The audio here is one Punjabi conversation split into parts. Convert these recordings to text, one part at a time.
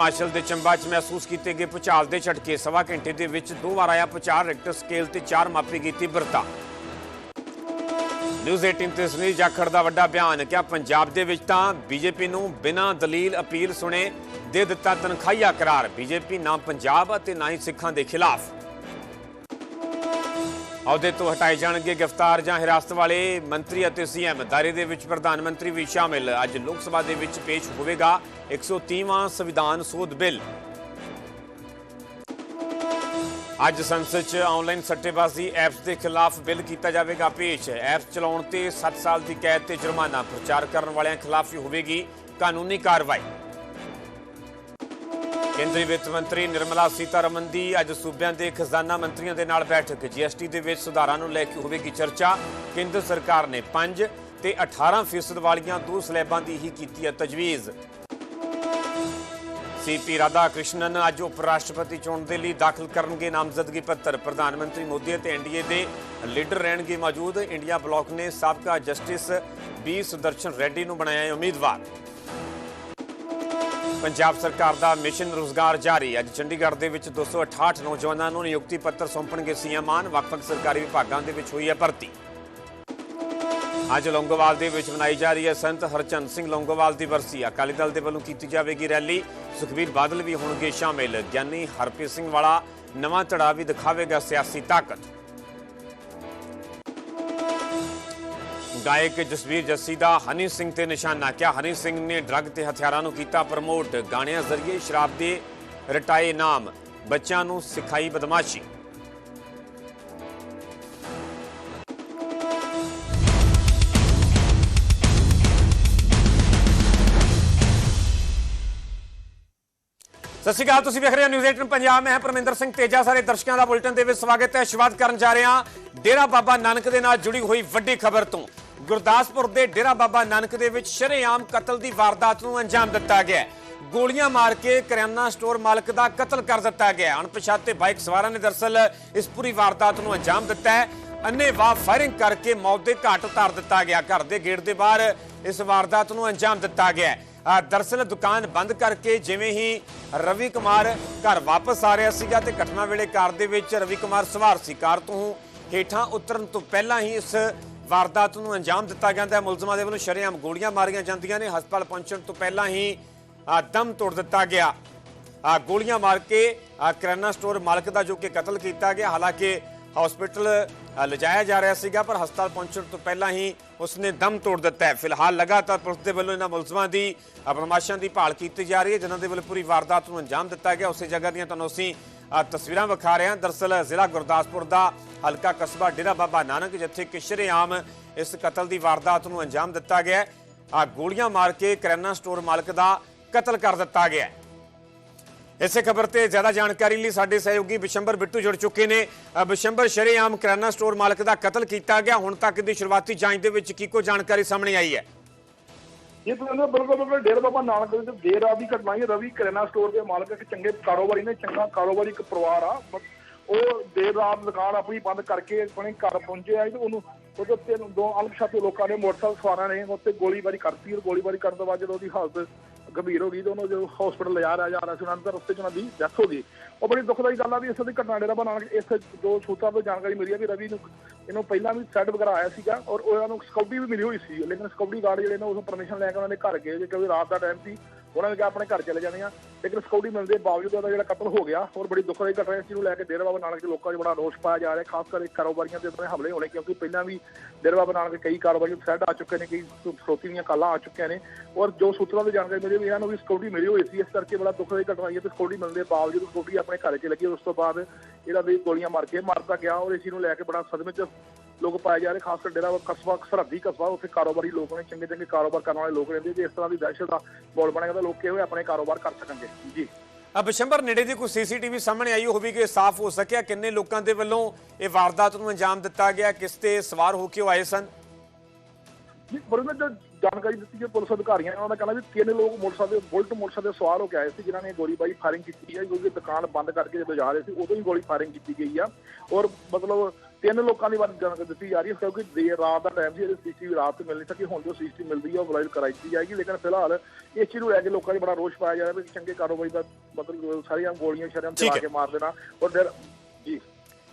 ਹਿਮਾਚਲ ਦੇ ਚੰਬਾ 'ਚ ਮਹਿਸੂਸ ਕੀਤੇ ਗਏ ਭੁਚਾਲ ਦੇ ਝਟਕੇ ਸਵਾ ਘੰਟੇ ਦੇ ਵਿੱਚ ਦੋ ਵਾਰ ਆਇਆ ਭੁਚਾਲ, ਰਿਕਟਰ ਸਕੇਲ ਤੇ ਚਾਰ ਮਾਪੀ ਕੀਤੀ ਬਿਰਤਾ। ਨਿਊਜ਼ 18 ਤੇ ਸੁਨੀਲ ਜਾਖੜ ਦਾ ਵੱਡਾ ਬਿਆਨ ਕਿ ਪੰਜਾਬ ਦੇ ਵਿੱਚ ਤਾਂ ਬੀਜੇਪੀ ਨੂੰ ਬਿਨਾਂ ਦਲੀਲ ਅਪੀਲ ਸੁਣੇ ਦੇ ਦਿੱਤਾ ਤਨਖਾਹੀਆ ਕਰਾਰ। ਬੀਜੇਪੀ ਨਾ ਪੰਜਾਬ ਅਤੇ ਨਾ ਹੀ ਸਿੱਖਾਂ ਦੇ ਖਿਲਾਫ। ਅਹੁਦੇ ਤੋਂ ਹਟਾਏ ਜਾਣਗੇ ਗ੍ਰਿਫਤਾਰ ਜਾਂ ਹਿਰਾਸਤ ਵਾਲੇ ਮੰਤਰੀ ਅਤੇ ਸੀਐਮ। ਦਾਇਰੇ ਦੇ ਵਿੱਚ ਪ੍ਰਧਾਨ ਮੰਤਰੀ ਵੀ ਸ਼ਾਮਿਲ। ਅੱਜ ਲੋਕ ਸਭਾ ਦੇ ਵਿੱਚ ਪੇਸ਼ ਹੋਵੇਗਾ 130ਵਾਂ ਸੰਵਿਧਾਨ ਸੋਧ ਬਿੱਲ। ਅੱਜ ਸੰਸਦ 'ਚ ਆਨਲਾਈਨ ਸੱਟੇਬਾਜ਼ੀ ਐਪਸ ਦੇ ਖਿਲਾਫ ਬਿੱਲ ਕੀਤਾ ਜਾਵੇਗਾ ਪੇਸ਼। ਐਪਸ ਚਲਾਉਣ ਤੇ 7 ਸਾਲ ਦੀ ਕੈਦ ਤੇ ਜੁਰਮਾਨਾ ਪ੍ਰਚਾਰ ਕਰਨ ਵਾਲਿਆਂ ਖਿਲਾਫ ਵੀ ਹੋਵੇਗੀ ਕਾਨੂੰਨੀ ਕਾਰਵਾਈ। ਕੇਂਦਰੀ ਵਿੱਤ ਮੰਤਰੀ ਨਿਰਮਲਾ ਸੀਤਾਰਮਨ ਦੀ ਅੱਜ ਸੂਬਿਆਂ ਦੇ ਖਜ਼ਾਨਾ ਮੰਤਰੀਆਂ ਦੇ ਨਾਲ ਬੈਠਕ। ਜੀਐਸਟੀ ਦੇ ਵਿੱਚ ਸੁਧਾਰਾਂ ਨੂੰ ਲੈ ਕੇ ਹੋਵੇਗੀ ਚਰਚਾ। ਕੇਂਦਰ ਸਰਕਾਰ ਨੇ 5 ਤੇ 18% ਫੀਸਦ ਵਾਲੀਆਂ ਦੋ ਸਲੈਬਾਂ ਦੀ ਹੀ ਕੀਤੀ ਹੈ ਤਜਵੀਜ਼। ਸੀਪੀ ਰਾਧਾ ਕ੍ਰਿਸ਼ਨਨ ਅੱਜ ਉਪ ਰਾਸ਼ਟਰਪਤੀ ਚੋਣ ਦੇ ਲਈ ਦਾਖਲ ਕਰਨਗੇ ਨਾਮਜ਼ਦਗੀ ਪੱਤਰ। ਪ੍ਰਧਾਨ ਮੰਤਰੀ ਮੋਦੀ ਅਤੇ ਐਨਡੀਏ ਦੇ ਲੀਡਰ ਰਹਿਣਗੇ ਮੌਜੂਦ। ਇੰਡੀਆ ਬਲਾਕ ਨੇ ਸਾਬਕਾ ਜਸਟਿਸ ਬੀ ਸੁਦਰਸ਼ਨ ਰੈੱਡੀ ਨੂੰ ਬਣਾਇਆ ਹੈ ਉਮੀਦਵਾਰ। ਪੰਜਾਬ ਸਰਕਾਰ ਦਾ ਮਿਸ਼ਨ ਰੋਜ਼ਗਾਰ ਜਾਰੀ। ਅੱਜ ਚੰਡੀਗੜ੍ਹ ਦੇ ਵਿੱਚ 268 ਨੌਜਵਾਨਾਂ ਨੂੰ ਨਿਯੁਕਤੀ ਪੱਤਰ ਸੌਂਪਣਗੇ ਸੀਐਮ ਮਾਨ, ਵੱਖ-ਵੱਖ ਸਰਕਾਰੀ ਵਿਭਾਗਾਂ ਦੇ ਵਿੱਚ ਹੋਈ ਹੈ ਭਰਤੀ। ਅੱਜ ਲੌਂਗੋਵਾਲ ਦੇ ਵਿੱਚ ਮਨਾਈ ਜਾ ਰਹੀ ਹੈ ਸੰਤ ਹਰਚੰਦ ਸਿੰਘ ਲੌਂਗੋਵਾਲ ਦੀ ਵਰਸੀ ਅਕਾਲੀ ਦਲ ਦੇ ਵੱਲੋਂ ਕੀਤੀ ਜਾਵੇਗੀ ਰੈਲੀ। ਸੁਖਬੀਰ ਬਾਦਲ ਵੀ ਹੋਣਗੇ ਸ਼ਾਮਿਲ। ਗਿਆਨੀ ਹਰਪ੍ਰੀਤ ਸਿੰਘ ਵਾਲਾ ਨਵਾਂ ਧੜਾ ਵੀ ਦਿਖਾਵੇਗਾ ਸਿਆਸੀ ਤਾਕਤ। ਗਾਇਕ ਜਸਵੀਰ ਜੱਸੀ ਦਾ ਹਨੀ ਸਿੰਘ ਤੇ ਨਿਸ਼ਾਨਾ। ਕਿਹਾ ਹਨੀ ਸਿੰਘ ਨੇ ਡਰੱਗ ਤੇ ਹਥਿਆਰਾਂ ਨੂੰ ਕੀਤਾ ਪ੍ਰਮੋਟ? ਗਾਣਿਆਂ ਜ਼ਰੀਏ ਸ਼ਰਾਬ ਦੇ ਰਟਾਏ ਨਾਮ। ਬੱਚਿਆਂ ਨੂੰ ਸਿਖਾਈ ਬਦਮਾਸ਼ੀ। ਸਤਿ ਸ਼੍ਰੀ ਅਕਾਲ, ਤੁਸੀਂ ਵੇਖ ਰਹੇ ਹੋ ਨਿਊਜ਼ 18 ਪੰਜਾਬ। ਮੈਂ ਹਾਂ ਪਰਮਿੰਦਰ ਸਿੰਘ ਤੇਜਾ। ਸਾਰੇ ਦਰਸ਼ਕਾਂ ਦਾ ਬੁਲੇਟਿਨ ਦੇ ਵਿੱਚ ਸਵਾਗਤ ਹੈ। ਸ਼ੁਰੂਆਤ ਕਰਨ ਜਾ ਰਹੇ ਹਾਂ ਡੇਰਾ ਬਾਬਾ ਨਾਨਕ ਦੇ ਨਾਲ ਜੁੜੀ ਹੋਈ ਵੱਡੀ ਖਬਰ ਤੋਂ। ਗੁਰਦਾਸਪੁਰ ਦੇ ਡੇਰਾ ਬਾਬਾ ਨਾਨਕ ਦੇ ਵਿੱਚ ਸ਼ਰੇਆਮ ਕਤਲ ਦੀ ਵਾਰਦਾਤ ਨੂੰ ਅੰਜਾਮ ਦਿੱਤਾ ਗਿਆ ਗੋਲੀਆਂ ਮਾਰ ਕੇ ਕਰਿਆਨਾ ਸਟੋਰ ਮਾਲਕ ਦਾ ਕਤਲ ਕਰ ਦਿੱਤਾ ਗਿਆ ਅਣਪਛਾਤੇ ਬਾਈਕ ਸਵਾਰਾਂ ਨੇ ਦਰਸਲ ਇਸ ਪੂਰੀ ਵਾਰਦਾਤ ਨੂੰ ਅੰਜਾਮ ਦਿੱਤਾ ਹੈ। ਅੰਨੇਵਾਹ ਫਾਇਰਿੰਗ ਕਰਕੇ ਮੌਤ ਦੇ ਘਾਟ ਉਤਾਰ ਦਿੱਤਾ ਗਿਆ। ਘਰ ਦੇ ਗੇਟ ਦੇ ਬਾਹਰ ਇਸ ਵਾਰਦਾਤ ਨੂੰ ਅੰਜਾਮ ਦਿੱਤਾ ਗਿਆ ਹੈ। ਦਰਅਸਲ ਦੁਕਾਨ ਬੰਦ ਕਰਕੇ ਜਿਵੇਂ ਹੀ ਰਵੀ ਕੁਮਾਰ ਘਰ ਵਾਪਸ ਆ ਰਿਹਾ ਸੀਗਾ ਤੇ ਘਟਨਾ ਵੇਲੇ ਕਾਰ ਦੇ ਵਿੱਚ ਰਵੀ ਕੁਮਾਰ ਸਵਾਰ ਸੀ। ਕਾਰ ਤੋਂ ਹੇਠਾਂ ਉਤਰਨ ਤੋਂ ਪਹਿਲਾਂ ਹੀ ਇਸ ਵਾਰਦਾਤ ਨੂੰ ਅੰਜਾਮ ਦਿੱਤਾ ਜਾਂਦਾ ਹੈ। ਮੁਲਜ਼ਮਾਂ ਦੇ ਵੱਲੋਂ ਸ਼ਰੇਆਮ ਗੋਲੀਆਂ ਮਾਰੀਆਂ ਜਾਂਦੀਆਂ ਨੇ। ਹਸਪਤਾਲ ਪਹੁੰਚਣ ਤੋਂ ਪਹਿਲਾਂ ਹੀ ਦਮ ਤੋੜ ਦਿੱਤਾ ਗਿਆ। ਗੋਲੀਆਂ ਮਾਰ ਕੇ ਆ ਸਟੋਰ ਮਾਲਕ ਦਾ ਜੋ ਕਿ ਕਤਲ ਕੀਤਾ ਗਿਆ, ਹਾਲਾਂਕਿ ਹਸਪੀਟਲ ਲਿਜਾਇਆ ਜਾ ਰਿਹਾ ਸੀਗਾ, ਪਰ ਹਸਪਤਾਲ ਪਹੁੰਚਣ ਤੋਂ ਪਹਿਲਾਂ ਹੀ ਉਸਨੇ ਦਮ ਤੋੜ ਦਿੱਤਾ ਹੈ। ਫਿਲਹਾਲ ਲਗਾਤਾਰ ਪੁਲਿਸ ਦੇ ਵੱਲੋਂ ਇਹਨਾਂ ਮੁਲਜ਼ਮਾਂ ਦੀ ਬਰਮਾਸ਼ਾਂ ਦੀ ਭਾਲ ਕੀਤੀ ਜਾ ਰਹੀ ਹੈ, ਜਿਨ੍ਹਾਂ ਦੇ ਵੱਲੋਂ ਪੂਰੀ ਵਾਰਦਾਤ ਨੂੰ ਅੰਜਾਮ ਦਿੱਤਾ ਗਿਆ। ਉਸੇ ਜਗ੍ਹਾ ਦੀਆਂ ਤੁਹਾਨੂੰ ਅਸੀਂ ਤਸਵੀਰਾਂ ਵਿਖਾ ਰਹੇ ਹਾਂ। ਦਰਸਲ ਜ਼ਿਲ੍ਹਾ ਗੁਰਦਾਸਪੁਰ ਦਾ ਹਲਕਾ ਕਸਬਾ ਡੇਰਾ ਬਾਬਾ ਨਾਨਕ, ਜਿੱਥੇ ਕਿ ਸ਼ਰੇਆਮ ਇਸ ਕਤਲ ਦੀ ਵਾਰਦਾਤ ਨੂੰ ਅੰਜਾਮ ਦਿੱਤਾ ਗਿਆ ਹੈ। ਆ ਗੋਲੀਆਂ ਮਾਰ ਕੇ ਕਿਰਾਨਾ ਸਟੋਰ ਮਾਲਕ ਦਾ ਕਤਲ ਕਰ ਦਿੱਤਾ ਗਿਆ ਇਸੇ ਖਬਰ ਤੇ ਜ਼ਿਆਦਾ ਜਾਣਕਾਰੀ ਲਈ ਸਾਡੇ ਸਹਿਯੋਗੀ ਬਿਸ਼ੰਬਰ ਬਿੱਟੂ ਜੁੜ ਚੁੱਕੇ ਨੇ। ਬਿਸ਼ੰਬਰ, ਸ਼ਰੇਆਮ ਕਿਰਾਨਾ ਸਟੋਰ ਮਾਲਕ ਦਾ ਕਤਲ ਕੀਤਾ ਗਿਆ। ਹੁਣ ਤੱਕ ਦੀ ਸ਼ੁਰੂਆਤੀ ਜਾਂਚ ਦੇ ਵਿੱਚ ਕੀ ਕੋ ਜਾਣਕਾਰੀ ਸਾਹਮਣੇ ਆਈ ਹੈ? ਇਹ ਤਾਂ ਬਿਲਕੁਲ ਬਿਲਕੁਲ ਡੇਰਾ ਬਾਬਾ ਨਾਨਕ ਦੇ ਦੇਰ ਰਾਤ ਦੀ ਘਟਨਾ ਹੈ ਰਵੀ ਕਰਿਆਨਾ ਸਟੋਰ ਦੇ ਮਾਲਕ ਇੱਕ ਚੰਗੇ ਕਾਰੋਬਾਰੀ ਨੇ, ਚੰਗਾ ਕਾਰੋਬਾਰੀ ਇੱਕ ਪਰਿਵਾਰ ਆ ਉਹ ਦੇਰ ਰਾਤ ਦੁਕਾਨ ਆਪਣੀ ਬੰਦ ਕਰਕੇ ਆਪਣੇ ਘਰ ਪਹੁੰਚੇ ਆ, ਤੇ ਉਹਨੂੰ ਉਹਦੇ ਉੱਤੇ ਦੋ ਅਣਪਛਾਤੇ ਲੋਕਾਂ ਨੇ ਮੋਟਰਸਾਈਕਲ ਸਵਾਰਾਂ ਨੇ ਉੱਤੇ ਗੋਲੀਬਾਰੀ ਕਰਤੀ, ਔਰ ਗੋਲੀਬਾਰੀ ਕਰਨ ਤੋਂ ਬਾਅਦ ਜਦੋਂ ਉਹਦੀ ਹਾਲਤ ਗੰਭੀਰ ਹੋ ਗਈ ਤੇ ਉਹਨੂੰ ਜੋ ਹਸਪੀਟਲ ਲਿਜਾ ਰਿਹਾ, ਜਾ ਰਿਹਾ ਸੀ, ਉਹਨਾਂ ਦੇ ਰਸਤੇ 'ਚ ਉਹਨਾਂ ਦੀ ਡੈਥ ਹੋ ਗਈ। ਉਹ ਬੜੀ ਦੁਖਦਾਈ ਗੱਲ ਆ ਵੀ ਇਸ ਦੀ ਘਟਨਾ ਡੇਰਾ ਬਣਾਉਣ ਨਾਨਕ ਇਸ ਦੋ ਸੂਤਰਾਂ ਤੋਂ ਜਾਣਕਾਰੀ ਮਿਲੀ ਆ ਵੀ ਰਵੀ ਨੂੰ ਇਹਨੂੰ ਪਹਿਲਾਂ ਵੀ ਸੈੱਟ ਵਗੈਰਾ ਆਇਆ ਸੀਗਾ ਔਰ ਉਹਨਾਂ ਨੂੰ ਸਕਾਊਟੀ ਵੀ ਮਿਲੀ ਹੋਈ ਸੀ। ਲੇਕਿਨ ਸਕਾਊਟੀ ਗਾਰਡ ਜਿਹੜੇ ਨੇ ਉਸ ਪਰਮਿਸ਼ਨ ਲੈ ਕੇ ਉਹਨਾਂ ਦੇ ਘਰ ਗਏ ਕਿਉਂਕਿ ਰਾਤ ਦਾ ਟਾਈਮ ਸੀ ਉਹਨਾਂ ਨੇ ਕਿਹਾ ਆਪਣੇ ਘਰ ਚਲੇ ਜਾਣੇ ਆ। ਲੇਕਿਨ ਸਕਾਊਟੀ ਮਿਲਣ ਦੇ ਬਾਵਜੂਦ ਉਹਦਾ ਜਿਹੜਾ ਕਤਲ ਹੋ ਗਿਆ ਔਰ ਬੜੀ ਦੁੱਖ ਦੀ ਘਟਨਾ ਇਸ ਨੂੰ ਲੈ ਕੇ ਡੇਰਾ ਬਾਬਾ ਨਾਨਕ ਦੇ ਲੋਕਾਂ 'ਚ ਬੜਾ ਰੋਸ ਪਾਇਆ ਜਾ ਰਿਹਾ, ਖਾਸ ਕਰਕੇ ਕਾਰੋਬਾਰੀਆਂ ਦੇ ਉੱਤੇ ਹਮਲੇ ਹੋਣੇ, ਕਿਉਂਕਿ ਪਹਿਲਾਂ ਵੀ ਡੇਰਾ ਬਾਬਾ ਨਾਨਕ ਕਈ ਕਾਰੋਬਾਰੀ ਸੈੱਟ ਆ ਚੁੱਕੇ ਨੇ, ਕਈ ਸਰੋਤੀ ਦੀਆਂ ਕਾਲਾਂ ਆ ਚੁੱਕੀਆਂ ਨੇ। ਔਰ ਜੋ ਸੂਤਰਾਂ ਤੋਂ ਜਾਣਕਾਰੀ ਮਿਲੀ ਵੀ ਇਹਨਾਂ ਨੂੰ ਵੀ ਸਕਾਊਟੀ ਮਿਲੀ ਹੋਈ ਸੀ, ਇਸ ਕਰਕੇ ਬੜਾ ਦੁੱਖ ਦੀ ਘਟਨਾ ਹੋਈ ਹੈ ਤੇ ਸਕਾਊਟੀ ਮਿਲਣ ਦੇ ਬਾਵਜੂਦ ਸਕਾਊਟੀ ਆਪਣੇ ਘਰ 'ਚ ਲੱਗੀ ਉਸ ਤੋਂ ਬਾਅਦ ਇਹਦਾ ਵੀ ਗੋਲੀਆਂ ਮਾਰ ਕੇ ਮਾਰਤਾ ਗਿਆ ਔਰ ਇਸ ਨੂੰ ਲੈ ਕੇ ਬੜਾ ਸਦਮੇ 'ਚ ਲੋਕ ਪਾਏ ਜਾ ਰਹੇ ਖਾਸ ਕਰ ਡੇਰਾ ਕਸਬਾ ਸਰਹੱਦੀ ਕਸਬਾ ਉੱਥੇ ਕਾਰੋਬਾਰੀ ਲੋਕ ਨੇ ਚੰਗੇ ਚੰਗੇ ਕਾਰੋਬਾਰ ਕਰਨ ਵਾਲੇ ਲੋਕ ਰਹਿੰਦੇ ਜੇ ਇਸ ਤਰ੍ਹਾਂ ਦੀ ਦਹਿਸ਼ਤ ਦਾ ਮਾਹੌਲ ਬਣੇਗਾ ਤਾਂ ਲੋਕ ਕਿਵੇਂ ਆਪਣੇ ਕਾਰੋਬਾਰ ਕਰ ਸਕਣਗੇ? ਜੀ। ਬਿਸ਼ੰਬਰ ਨੇੜੇ ਦੀ ਕੋਈ ਸੀਸੀਟੀਵੀ ਸਾਹਮਣੇ ਆਈ ਹੋਵੇ ਕਿ ਸਾਫ਼ ਹੋ ਸਕਿਆ ਕਿੰਨੇ ਲੋਕਾਂ ਦੇ ਵੱਲੋਂ ਇਹ ਵਾਰਦਾਤ ਨੂੰ ਅੰਜਾਮ ਦਿੱਤਾ ਗਿਆ ਕਿਸ ਤੇ ਸਵਾਰ ਹੋ ਕੇ ਆਏ ਸਨ? ਜੀ ਬਰੁਣ ਜੋ ਜਾਣਕਾਰੀ ਦਿੱਤੀ ਹੈ ਪੁਲਿਸ ਅਧਿਕਾਰੀਆਂ ਨੇ ਉਹਨਾਂ ਦਾ ਕਹਿਣਾ ਵੀ ਤਿੰਨ ਲੋਕ ਮੋਟਰਸਾਈਕਲ ਬੁਲਟ ਮੋਟਰਸਾਈਕਲ ਤੇ ਸਵਾਰ ਹੋ ਕੇ ਆਏ ਸੀ ਜਿਨ੍ਹਾਂ ਨੇ ਗੋਲੀਬਾਰੀ ਫਾਇਰਿੰਗ ਕੀਤੀ ਹੈ ਕਿਉਂਕਿ ਦੁਕਾਨ ਬੰਦ ਕਰਕੇ ਜਦੋਂ ਜਾ ਰਹੇ ਸੀ ਉਦੋਂ ਹੀ ਗੋਲੀ ਫਾਇਰਿੰਗ ਕੀਤੀ ਗਈ ਆ। ਔਰ ਮਤਲਬ ਤਿੰਨ ਲੋਕਾਂ ਦੀ ਬਾਰੇ ਜਾਣਕਾਰੀ ਦਿੱਤੀ ਜਾ ਰਹੀ ਹੈ ਕਿਉਂਕਿ ਦੇਰ ਰਾਤ ਦਾ ਟਾਈਮ ਸੀ ਇਹਦੇ ਸੀਸੀਟੀਵੀ ਰਾਤ ਨੂੰ ਮਿਲਣੀ ਸੀ ਕਿ ਹੁਣ ਜੋ ਸੀਸੀਟੀਵੀ ਮਿਲਦੀ ਹੈ ਉਹ ਵਾਇਰਲ ਕਰਾਈ ਜਾਏਗੀ ਲੇਕਿਨ ਫਿਲਹਾਲ ਇਸ ਚੀਜ਼ ਨੂੰ ਲੈ ਕੇ ਲੋਕਾਂ 'ਚ ਬੜਾ ਰੋਸ਼ ਪਾਇਆ ਜਾ ਰਿਹਾ ਵੀ ਚੰਗੇ ਕਾਰੋਬਾਰੀ ਦਾ ਮਤਲਬ ਸਾਰੀਆਂ ਗੋਲੀਆਂ ਸ਼ਰਿਆਂ ਚਲਾ। ਕੇ ਮਾਰ ਦੇਣਾ ਔਰ ਫਿਰ ਜੀ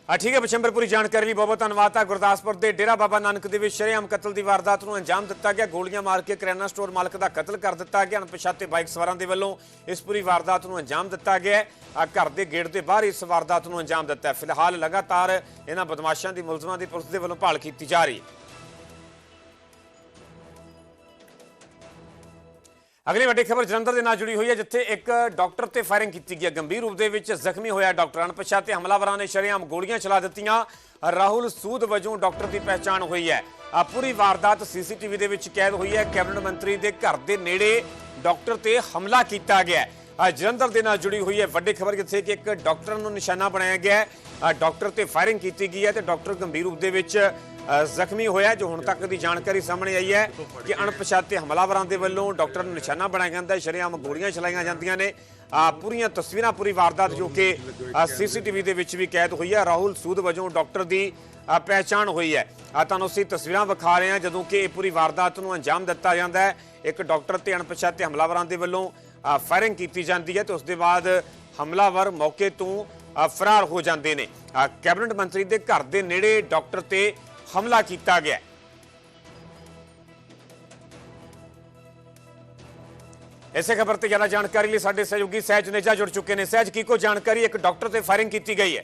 ਆ ਠੀਕ ਹੈ ਬਚੰਬਰਪੁਰੀ ਜਾਣਕਾਰੀ ਲਈ ਬਹੁਤ ਬਹੁਤ ਧੰਨਵਾਦ। ਆ ਗੁਰਦਾਸਪੁਰ ਦੇ ਡੇਰਾ ਬਾਬਾ ਨਾਨਕ ਦੇ ਵਿੱਚ ਸ਼ਰੇਆਮ ਕਤਲ ਦੀ ਵਾਰਦਾਤ ਨੂੰ ਅੰਜਾਮ ਦਿੱਤਾ ਗਿਆ। ਗੋਲੀਆਂ ਮਾਰ ਕੇ ਕਰਿਆਨਾ ਸਟੋਰ ਮਾਲਕ ਦਾ ਕਤਲ ਕਰ ਦਿੱਤਾ ਗਿਆ। ਅਣਪਛਾਤੇ ਬਾਈਕ ਸਵਾਰਾਂ ਦੇ ਵੱਲੋਂ ਇਸ ਪੂਰੀ ਵਾਰਦਾਤ ਨੂੰ ਅੰਜਾਮ ਦਿੱਤਾ ਗਿਆ ਆ ਘਰ ਦੇ ਗੇਟ ਦੇ ਬਾਹਰ ਇਸ ਵਾਰਦਾਤ ਨੂੰ ਅੰਜਾਮ ਦਿੱਤਾ ਫਿਲਹਾਲ ਲਗਾਤਾਰ ਇਹਨਾਂ ਬਦਮਾਸ਼ਾਂ ਦੀ ਮੁਲਜ਼ਮਾਂ ਦੀ ਪੁਲਿਸ ਦੇ ਵੱਲੋਂ ਭਾਲ ਕੀਤੀ ਜਾ ਰਹੀ ਹੈ। ਅਗਲੀ ਵੱਡੀ ਖਬਰ ਜਲੰਧਰ ਦੇ ਨਾਲ ਜੁੜੀ ਹੋਈ ਹੈ, ਜਿੱਥੇ ਇੱਕ ਡਾਕਟਰ ਤੇ ਫਾਇਰਿੰਗ ਕੀਤੀ ਗਈ ਹੈ। ਗੰਭੀਰ ਰੂਪ ਦੇ ਵਿੱਚ ਜ਼ਖਮੀ ਹੋਇਆ ਡਾਕਟਰ ਅਣਪਛਾਤੇ ਹਮਲਾਵਰਾਂ ਨੇ ਸ਼ਰੇਆਮ ਗੋਲੀਆਂ ਚਲਾ ਦਿੱਤੀਆਂ। ਰਾਹੁਲ ਸੂਦ ਵਜੋਂ ਡਾਕਟਰ ਦੀ ਪਹਿਚਾਣ ਹੋਈ ਹੈ। ਆ ਪੂਰੀ ਵਾਰਦਾਤ ਸੀਸੀਟੀਵੀ ਦੇ ਵਿੱਚ ਕੈਦ ਹੋਈ ਹੈ। ਕੈਬਨਿਟ ਮੰਤਰੀ ਦੇ ਘਰ ਦੇ ਨੇੜੇ ਡਾਕਟਰ ਤੇ ਹਮਲਾ ਕੀਤਾ ਗਿਆ ਹੈ। ਜਲੰਧਰ ਦੇ ਨਾਲ ਜੁੜੀ ਹੋਈ ਹੈ ਵੱਡੀ ਖਬਰ, ਜਿੱਥੇ ਕਿ ਇੱਕ ਡਾਕਟਰ ਨੂੰ ਨਿਸ਼ਾਨਾ ਬਣਾਇਆ ਗਿਆ ਹੈ। ਡਾਕਟਰ ਤੇ ਫਾਇਰਿੰਗ ਕੀਤੀ ਗਈ ਹੈ ਤੇ ਡਾਕਟਰ ਗੰਭੀਰ ਰੂਪ ਦੇ ਵਿੱਚ ਜ਼ਖਮੀ ਹੋਇਆ ਜੋ ਹੁਣ ਤੱਕ ਦੀ ਜਾਣਕਾਰੀ ਸਾਹਮਣੇ ਆਈ ਹੈ ਕਿ ਅਣਪਛਾਤੇ ਹਮਲਾਵਰਾਂ ਦੇ ਵੱਲੋਂ ਡਾਕਟਰ ਨੂੰ ਨਿਸ਼ਾਨਾ ਬਣਾਇਆ ਜਾਂਦਾ ਸ਼ਰੇਆਮ ਗੋਲੀਆਂ ਚਲਾਈਆਂ ਜਾਂਦੀਆਂ ਨੇ। ਪੂਰੀਆਂ ਤਸਵੀਰਾਂ, ਪੂਰੀ ਵਾਰਦਾਤ ਜੋ ਕਿ ਸੀਸੀਟੀਵੀ ਦੇ ਵਿੱਚ ਵੀ ਕੈਦ ਹੋਈ ਹੈ। ਰਾਹੁਲ ਸੂਦ ਵਜੋਂ ਡਾਕਟਰ ਦੀ ਪਹਿਚਾਣ ਹੋਈ ਹੈ। ਆ ਤੁਹਾਨੂੰ ਅਸੀਂ ਤਸਵੀਰਾਂ ਵਿਖਾ ਰਹੇ ਹਾਂ, ਜਦੋਂ ਕਿ ਇਹ ਪੂਰੀ ਵਾਰਦਾਤ ਨੂੰ ਅੰਜਾਮ ਦਿੱਤਾ ਜਾਂਦਾ ਹੈ। ਇੱਕ ਡਾਕਟਰ ਤੇ ਅਣਪਛਾਤੇ ਹਮਲਾਵਰਾਂ ਦੇ ਵੱਲੋਂ ਫਾਇਰਿੰਗ ਕੀਤੀ ਜਾਂਦੀ ਹੈ ਤੇ ਉਸ ਦੇ ਬਾਅਦ ਹਮਲਾਵਰ ਮੌਕੇ ਤੋਂ ਫਰਾਰ ਹੋ ਜਾਂਦੇ ਨੇ। ਕੈਬਨਿਟ ਮੰਤਰੀ ਦੇ ਘਰ ਦੇ ਨੇੜੇ ਡਾਕਟਰ ਤੇ ਹਮਲਾ ਕੀਤਾ ਗਿਆ ਹੈ। ਇਸੇ ਖਬਰ ਤੇ ਜ਼ਿਆਦਾ ਜਾਣਕਾਰੀ ਲਈ ਸਾਡੇ ਸਹਿਯੋਗੀ ਸਹਿਜ ਨੇਜਾ ਜੁੜ ਚੁੱਕੇ ਨੇ ਸਹਿਜ ਕੀ ਕੋ ਜਾਣਕਾਰੀ ਇੱਕ ਡਾਕਟਰ ਤੇ ਫਾਇਰਿੰਗ ਕੀਤੀ ਗਈ ਹੈ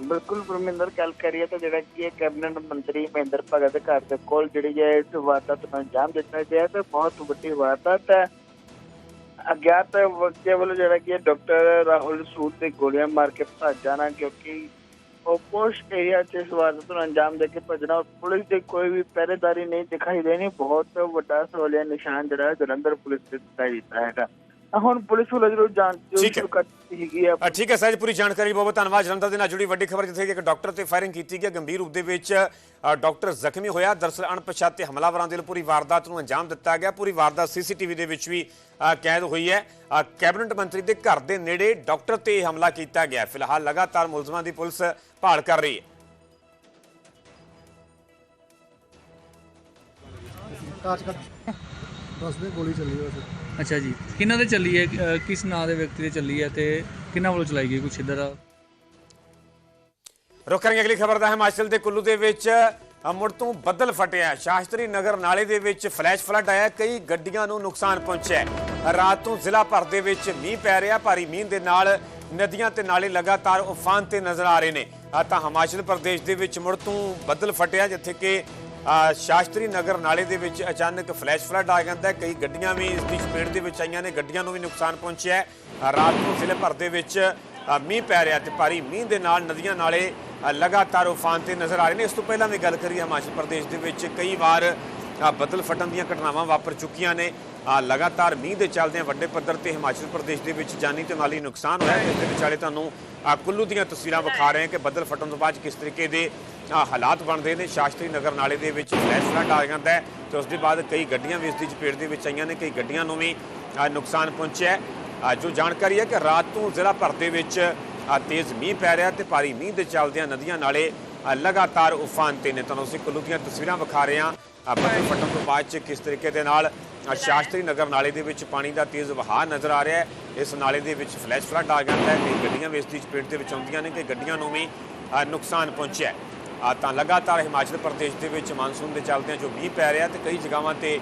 ਬਿਲਕੁਲ ਪਰਮਿੰਦਰ ਗੱਲ ਕਰੀਏ ਤਾਂ ਜਿਹੜਾ ਕਿ ਇਹ ਕੈਬਨਿਟ ਮੰਤਰੀ ਮਹਿੰਦਰ ਭਗਤ ਦੇ ਘਰ ਦੇ ਕੋਲ ਜਿਹੜੀ ਹੈ ਇਸ ਵਾਰਦਾਤ ਨੂੰ ਅੰਜਾਮ ਦਿੱਤਾ ਗਿਆ ਤੇ ਬਹੁਤ ਵੱਡੀ ਵਾਰਦਾਤ ਹੈ ਅਗਿਆਤ ਵਿਅਕਤੀ ਵੱਲੋਂ ਜਿਹੜਾ ਕਿ ਡਾਕਟਰ ਰਾਹੁਲ ਸੂਦ ਤੇ ਗੋਲੀਆਂ ਮਾਰ ਕੇ ਭੱਜ ਜਾਣਾ ਕਿਉਂਕਿ ਉਹ ਪੋਸਟ ਏਰੀਆ 'ਚ ਇਸ ਵਾਰਦਾਤ ਨੂੰ ਅੰਜਾਮ ਦੇ ਕੇ ਭੱਜਣਾ ਪੁਲਿਸ ਦੀ ਕੋਈ ਵੀ ਪਹਿਰੇਦਾਰੀ ਨਹੀਂ ਦਿਖਾਈ ਦੇਣੀ। ਬਹੁਤ ਵੱਡਾ ਸਵਾਲੀਆ ਨਿਸ਼ਾਨ ਜਿਹੜਾ ਜਲੰਧਰ ਪੁਲਿਸ ਤੇ ਦਿੱਤਾ ਦਿੱਤਾ ਹੈਗਾ। ਹੁਣ ਪੁਲਿਸ ਵੱਲੋਂ ਜਦੋਂ ਜਾਂਚ। ਸ਼ੁਰੂ ਕਰ ਦਿੱਤੀ ਹੈਗੀ ਹੈ ਅ, ਠੀਕ ਹੈ ਸਹਿਜ ਪੂਰੀ ਜਾਣਕਾਰੀ ਬਹੁਤ ਬਹੁਤ ਧੰਨਵਾਦ। ਜਲੰਧਰ ਦੇ ਨਾਲ ਜੁੜੀ ਵੱਡੀ ਖਬਰ ਜਿੱਥੇ ਇੱਕ ਡਾਕਟਰ ਤੇ ਫਾਇਰਿੰਗ ਕੀਤੀ ਗਈ ਗੰਭੀਰ ਰੂਪ ਦੇ ਵਿੱਚ ਡਾਕਟਰ ਜ਼ਖਮੀ ਹੋਇਆ। ਦਰਸਲ ਅਣਪਛਾਤੇ ਹਮਲਾਵਰਾਂ ਦੇ ਪੂਰੀ ਵਾਰਦਾਤ ਨੂੰ ਅੰਜਾਮ ਦਿੱਤਾ ਗਿਆ। ਪੂਰੀ ਵਾਰਦਾਤ ਸੀਸੀਟੀਵੀ ਦੇ ਵਿੱਚ ਵੀ ਕੈਦ ਹੋਈ ਹੈ। ਕੈਬਨਿਟ ਮੰਤਰੀ ਦੇ ਘਰ ਦੇ ਨੇੜੇ ਡਾਕਟਰ ਤੇ ਹਮਲਾ ਕੀਤਾ ਗਿਆ। ਫਿਲਹਾਲ ਲਗਾਤਾਰ ਮੁਲਜ਼ਮਾਂ ਦੀ ਪੁਲਿਸ ਭਾਲ ਕਰ ਰਹੀ ਹੈ। ਕਰ ਬਸ ਦੇ ਗੋਲੀ ਚੱਲੀ ਵੈਸੇ। ਅੱਛਾ ਜੀ। ਕਿਹਨਾਂ ਦੇ ਚੱਲੀ ਹੈ? ਅਹ ਕਿਸ ਨਾਂ ਦੇ ਵਿਅਕਤੀ ਦੇ ਚੱਲੀ ਹੈ ਤੇ ਕਿਹਨਾਂ ਵੱਲੋਂ ਚਲਾਈ ਗਈ? ਕੁਛ ਇਧਰ ਰੁਕ ਕਰਾਂਗੇ ਅਗਲੀ ਖਬਰ ਦਾ ਹਿਮਾਚਲ ਦੇ ਕੁੱਲੂ ਦੇ ਵਿੱਚ ਅ, ਮੁੜ ਤੋਂ ਬੱਦਲ ਫਟਿਆ ਸ਼ਾਸਤਰੀ ਨਗਰ ਨਾਲੇ ਦੇ ਵਿੱਚ ਫਲੈਸ਼ ਫਲੱਡ ਆਇਆ ਕਈ ਗੱਡੀਆਂ ਨੂੰ ਨੁਕਸਾਨ ਪਹੁੰਚਿਆ ਹੈ। ਰਾਤ ਤੋਂ ਜ਼ਿਲ੍ਹਾ ਭਰ ਦੇ ਵਿੱਚ ਮੀਂਹ ਪੈ ਰਿਹਾ ਭਾਰੀ ਮੀਂਹ ਦੇ ਨਾਲ ਨਦੀਆਂ ਤੇ ਨਾਲੇ ਲਗਾਤਾਰ ਉਫਾਨ ਤੇ ਨਜ਼ਰ ਆ ਰਹੇ ਨੇ। ਆ ਤਾਂ ਹਿਮਾਚਲ ਪ੍ਰਦੇਸ਼ ਦੇ ਵਿੱਚ ਮੁੜ ਤੋਂ ਬੱਦਲ ਫਟਿਆ ਜਿੱਥੇ ਕਿ ਸ਼ਾਸਤਰੀ ਨਗਰ ਨਾਲੇ ਦੇ ਵਿੱਚ ਅਚਾਨਕ ਫਲੈਸ਼ ਫਲੱਡ ਆ ਜਾਂਦਾ ਹੈ। ਕਈ ਗੱਡੀਆਂ ਵੀ ਇਸ ਦੀ ਸਪੀਡ ਦੇ ਵਿੱਚ ਆਈਆਂ ਨੇ ਗੱਡੀਆਂ ਨੂੰ ਵੀ ਨੁਕਸਾਨ ਪਹੁੰਚਿਆ ਹੈ। ਰਾਤ ਨੂੰ ਜ਼ਿਲ੍ਹੇ ਭਰ ਦੇ ਵਿੱਚ ਮੀਂਹ ਪੈ ਰਿਹਾ ਤੇ ਭਾਰੀ ਮੀਂਹ ਦੇ ਨਾਲ ਨਦੀਆਂ ਨਾਲੇ ਲਗਾਤਾਰ ਉਫਾਨ ਤੇ ਨਜ਼ਰ ਆ ਰਹੇ ਨੇ। ਇਸ ਤੋਂ ਪਹਿਲਾਂ ਵੀ ਗੱਲ ਕਰੀਏ ਹਿਮਾਚਲ ਪ੍ਰਦੇਸ਼ ਦੇ ਵਿੱਚ ਕਈ ਵਾਰ ਅ, ਬੱਦਲ ਫਟਣ ਦੀਆਂ ਘਟਨਾਵਾਂ ਵਾਪਰ ਚੁੱਕੀਆਂ ਨੇ। ਲਗਾਤਾਰ ਮੀਂਹ ਦੇ ਚੱਲਦਿਆਂ ਵੱਡੇ ਪੱਧਰ ਤੇ ਹਿਮਾਚਲ ਪ੍ਰਦੇਸ਼ ਦੇ ਵਿੱਚ ਜਾਨੀ ਤੇ ਮਾਲੀ ਨੁਕਸਾਨ ਹੋਇਆ ਇਸ ਦੇ ਵਿਚਾਲੇ ਤੁਹਾਨੂੰ ਕੁੱਲੂ ਦੀਆਂ ਤਸਵੀਰਾਂ ਵਿਖਾ ਰਹੇ ਹਾਂ ਕਿ ਬੱਦਲ ਫਟਣ ਤੋਂ ਬਾਅਦ ਕਿਸ ਤਰੀਕੇ ਦੇ ਹਾਲਾਤ ਬਣਦੇ ਨੇ। ਸ਼ਾਸਤਰੀ ਨਗਰ ਨਾਲੇ ਦੇ ਵਿੱਚ ਫਲੈਸ਼ ਫਲੱਡ ਆ ਜਾਂਦਾ ਹੈ ਤੇ ਉਸ ਦੇ ਬਾਅਦ ਕਈ ਗੱਡੀਆਂ ਵੀ ਇਸ ਦੀ ਚਪੇਟ ਦੇ ਵਿੱਚ ਆਈਆਂ ਨੇ ਕਈ ਗੱਡੀਆਂ ਨੂੰ ਵੀ ਨੁਕਸਾਨ ਪਹੁੰਚਿਆ ਜੋ ਜਾਣਕਾਰੀ ਹੈ ਕਿ ਰਾਤ ਤੋਂ ਜ਼ਿਲ੍ਹਾ ਭਰ ਦੇ ਵਿੱਚ ਤੇਜ਼ ਮੀਂਹ ਪੈ ਰਿਹਾ ਤੇ ਭਾਰੀ ਮੀਂਹ ਦੇ ਚੱਲਦਿਆਂ ਨਦੀਆਂ ਨਾਲੇ ਲਗਾਤਾਰ ਉਫਾਨ ਤੇ ਨੇ। ਤੁਹਾਨੂੰ ਅਸੀਂ ਕੁੱਲੂ ਦੀਆਂ ਤਸਵੀਰਾਂ ਵਿਖਾ ਰਹੇ ਹਾਂ। ਅ, ਬੱਦਲ ਫਟਣ ਤੋਂ ਬਾਅਦ ਚ ਕਿਸ ਤਰੀਕੇ ਦੇ ਨਾਲ ਸ਼ਾਸਤਰੀ ਨਗਰ ਨਾਲੇ ਦੇ ਵਿੱਚ ਪਾਣੀ ਦਾ ਤੇਜ਼ ਵਹਾਅ ਨਜ਼ਰ ਆ ਰਿਹਾ ਹੈ। ਇਸ ਨਾਲੇ ਦੇ ਵਿੱਚ ਫਲੈਸ਼ ਫਲੱਡ ਆ ਜਾਂਦਾ ਹੈ ਕਈ ਗੱਡੀਆਂ ਵੀ ਇਸ ਦੀ ਚਪੇਟ ਦੇ ਵਿੱਚ ਆਉਂਦੀਆਂ ਨੇ ਕਿ ਗੱਡੀਆਂ ਨੂੰ ਵੀ ਨੁਕਸਾਨ ਪਹੁੰਚਿਆ ਤਾਂ ਲਗਾਤਾਰ ਹਿਮਾਚਲ ਪ੍ਰਦੇਸ਼ ਦੇ ਵਿੱਚ ਮਾਨਸੂਨ ਦੇ ਚੱਲਦਿਆਂ ਜੋ ਮੀਂਹ ਪੈ ਰਿਹਾ ਤੇ ਕਈ ਜਗ੍ਹਾਵਾਂ ਤੇ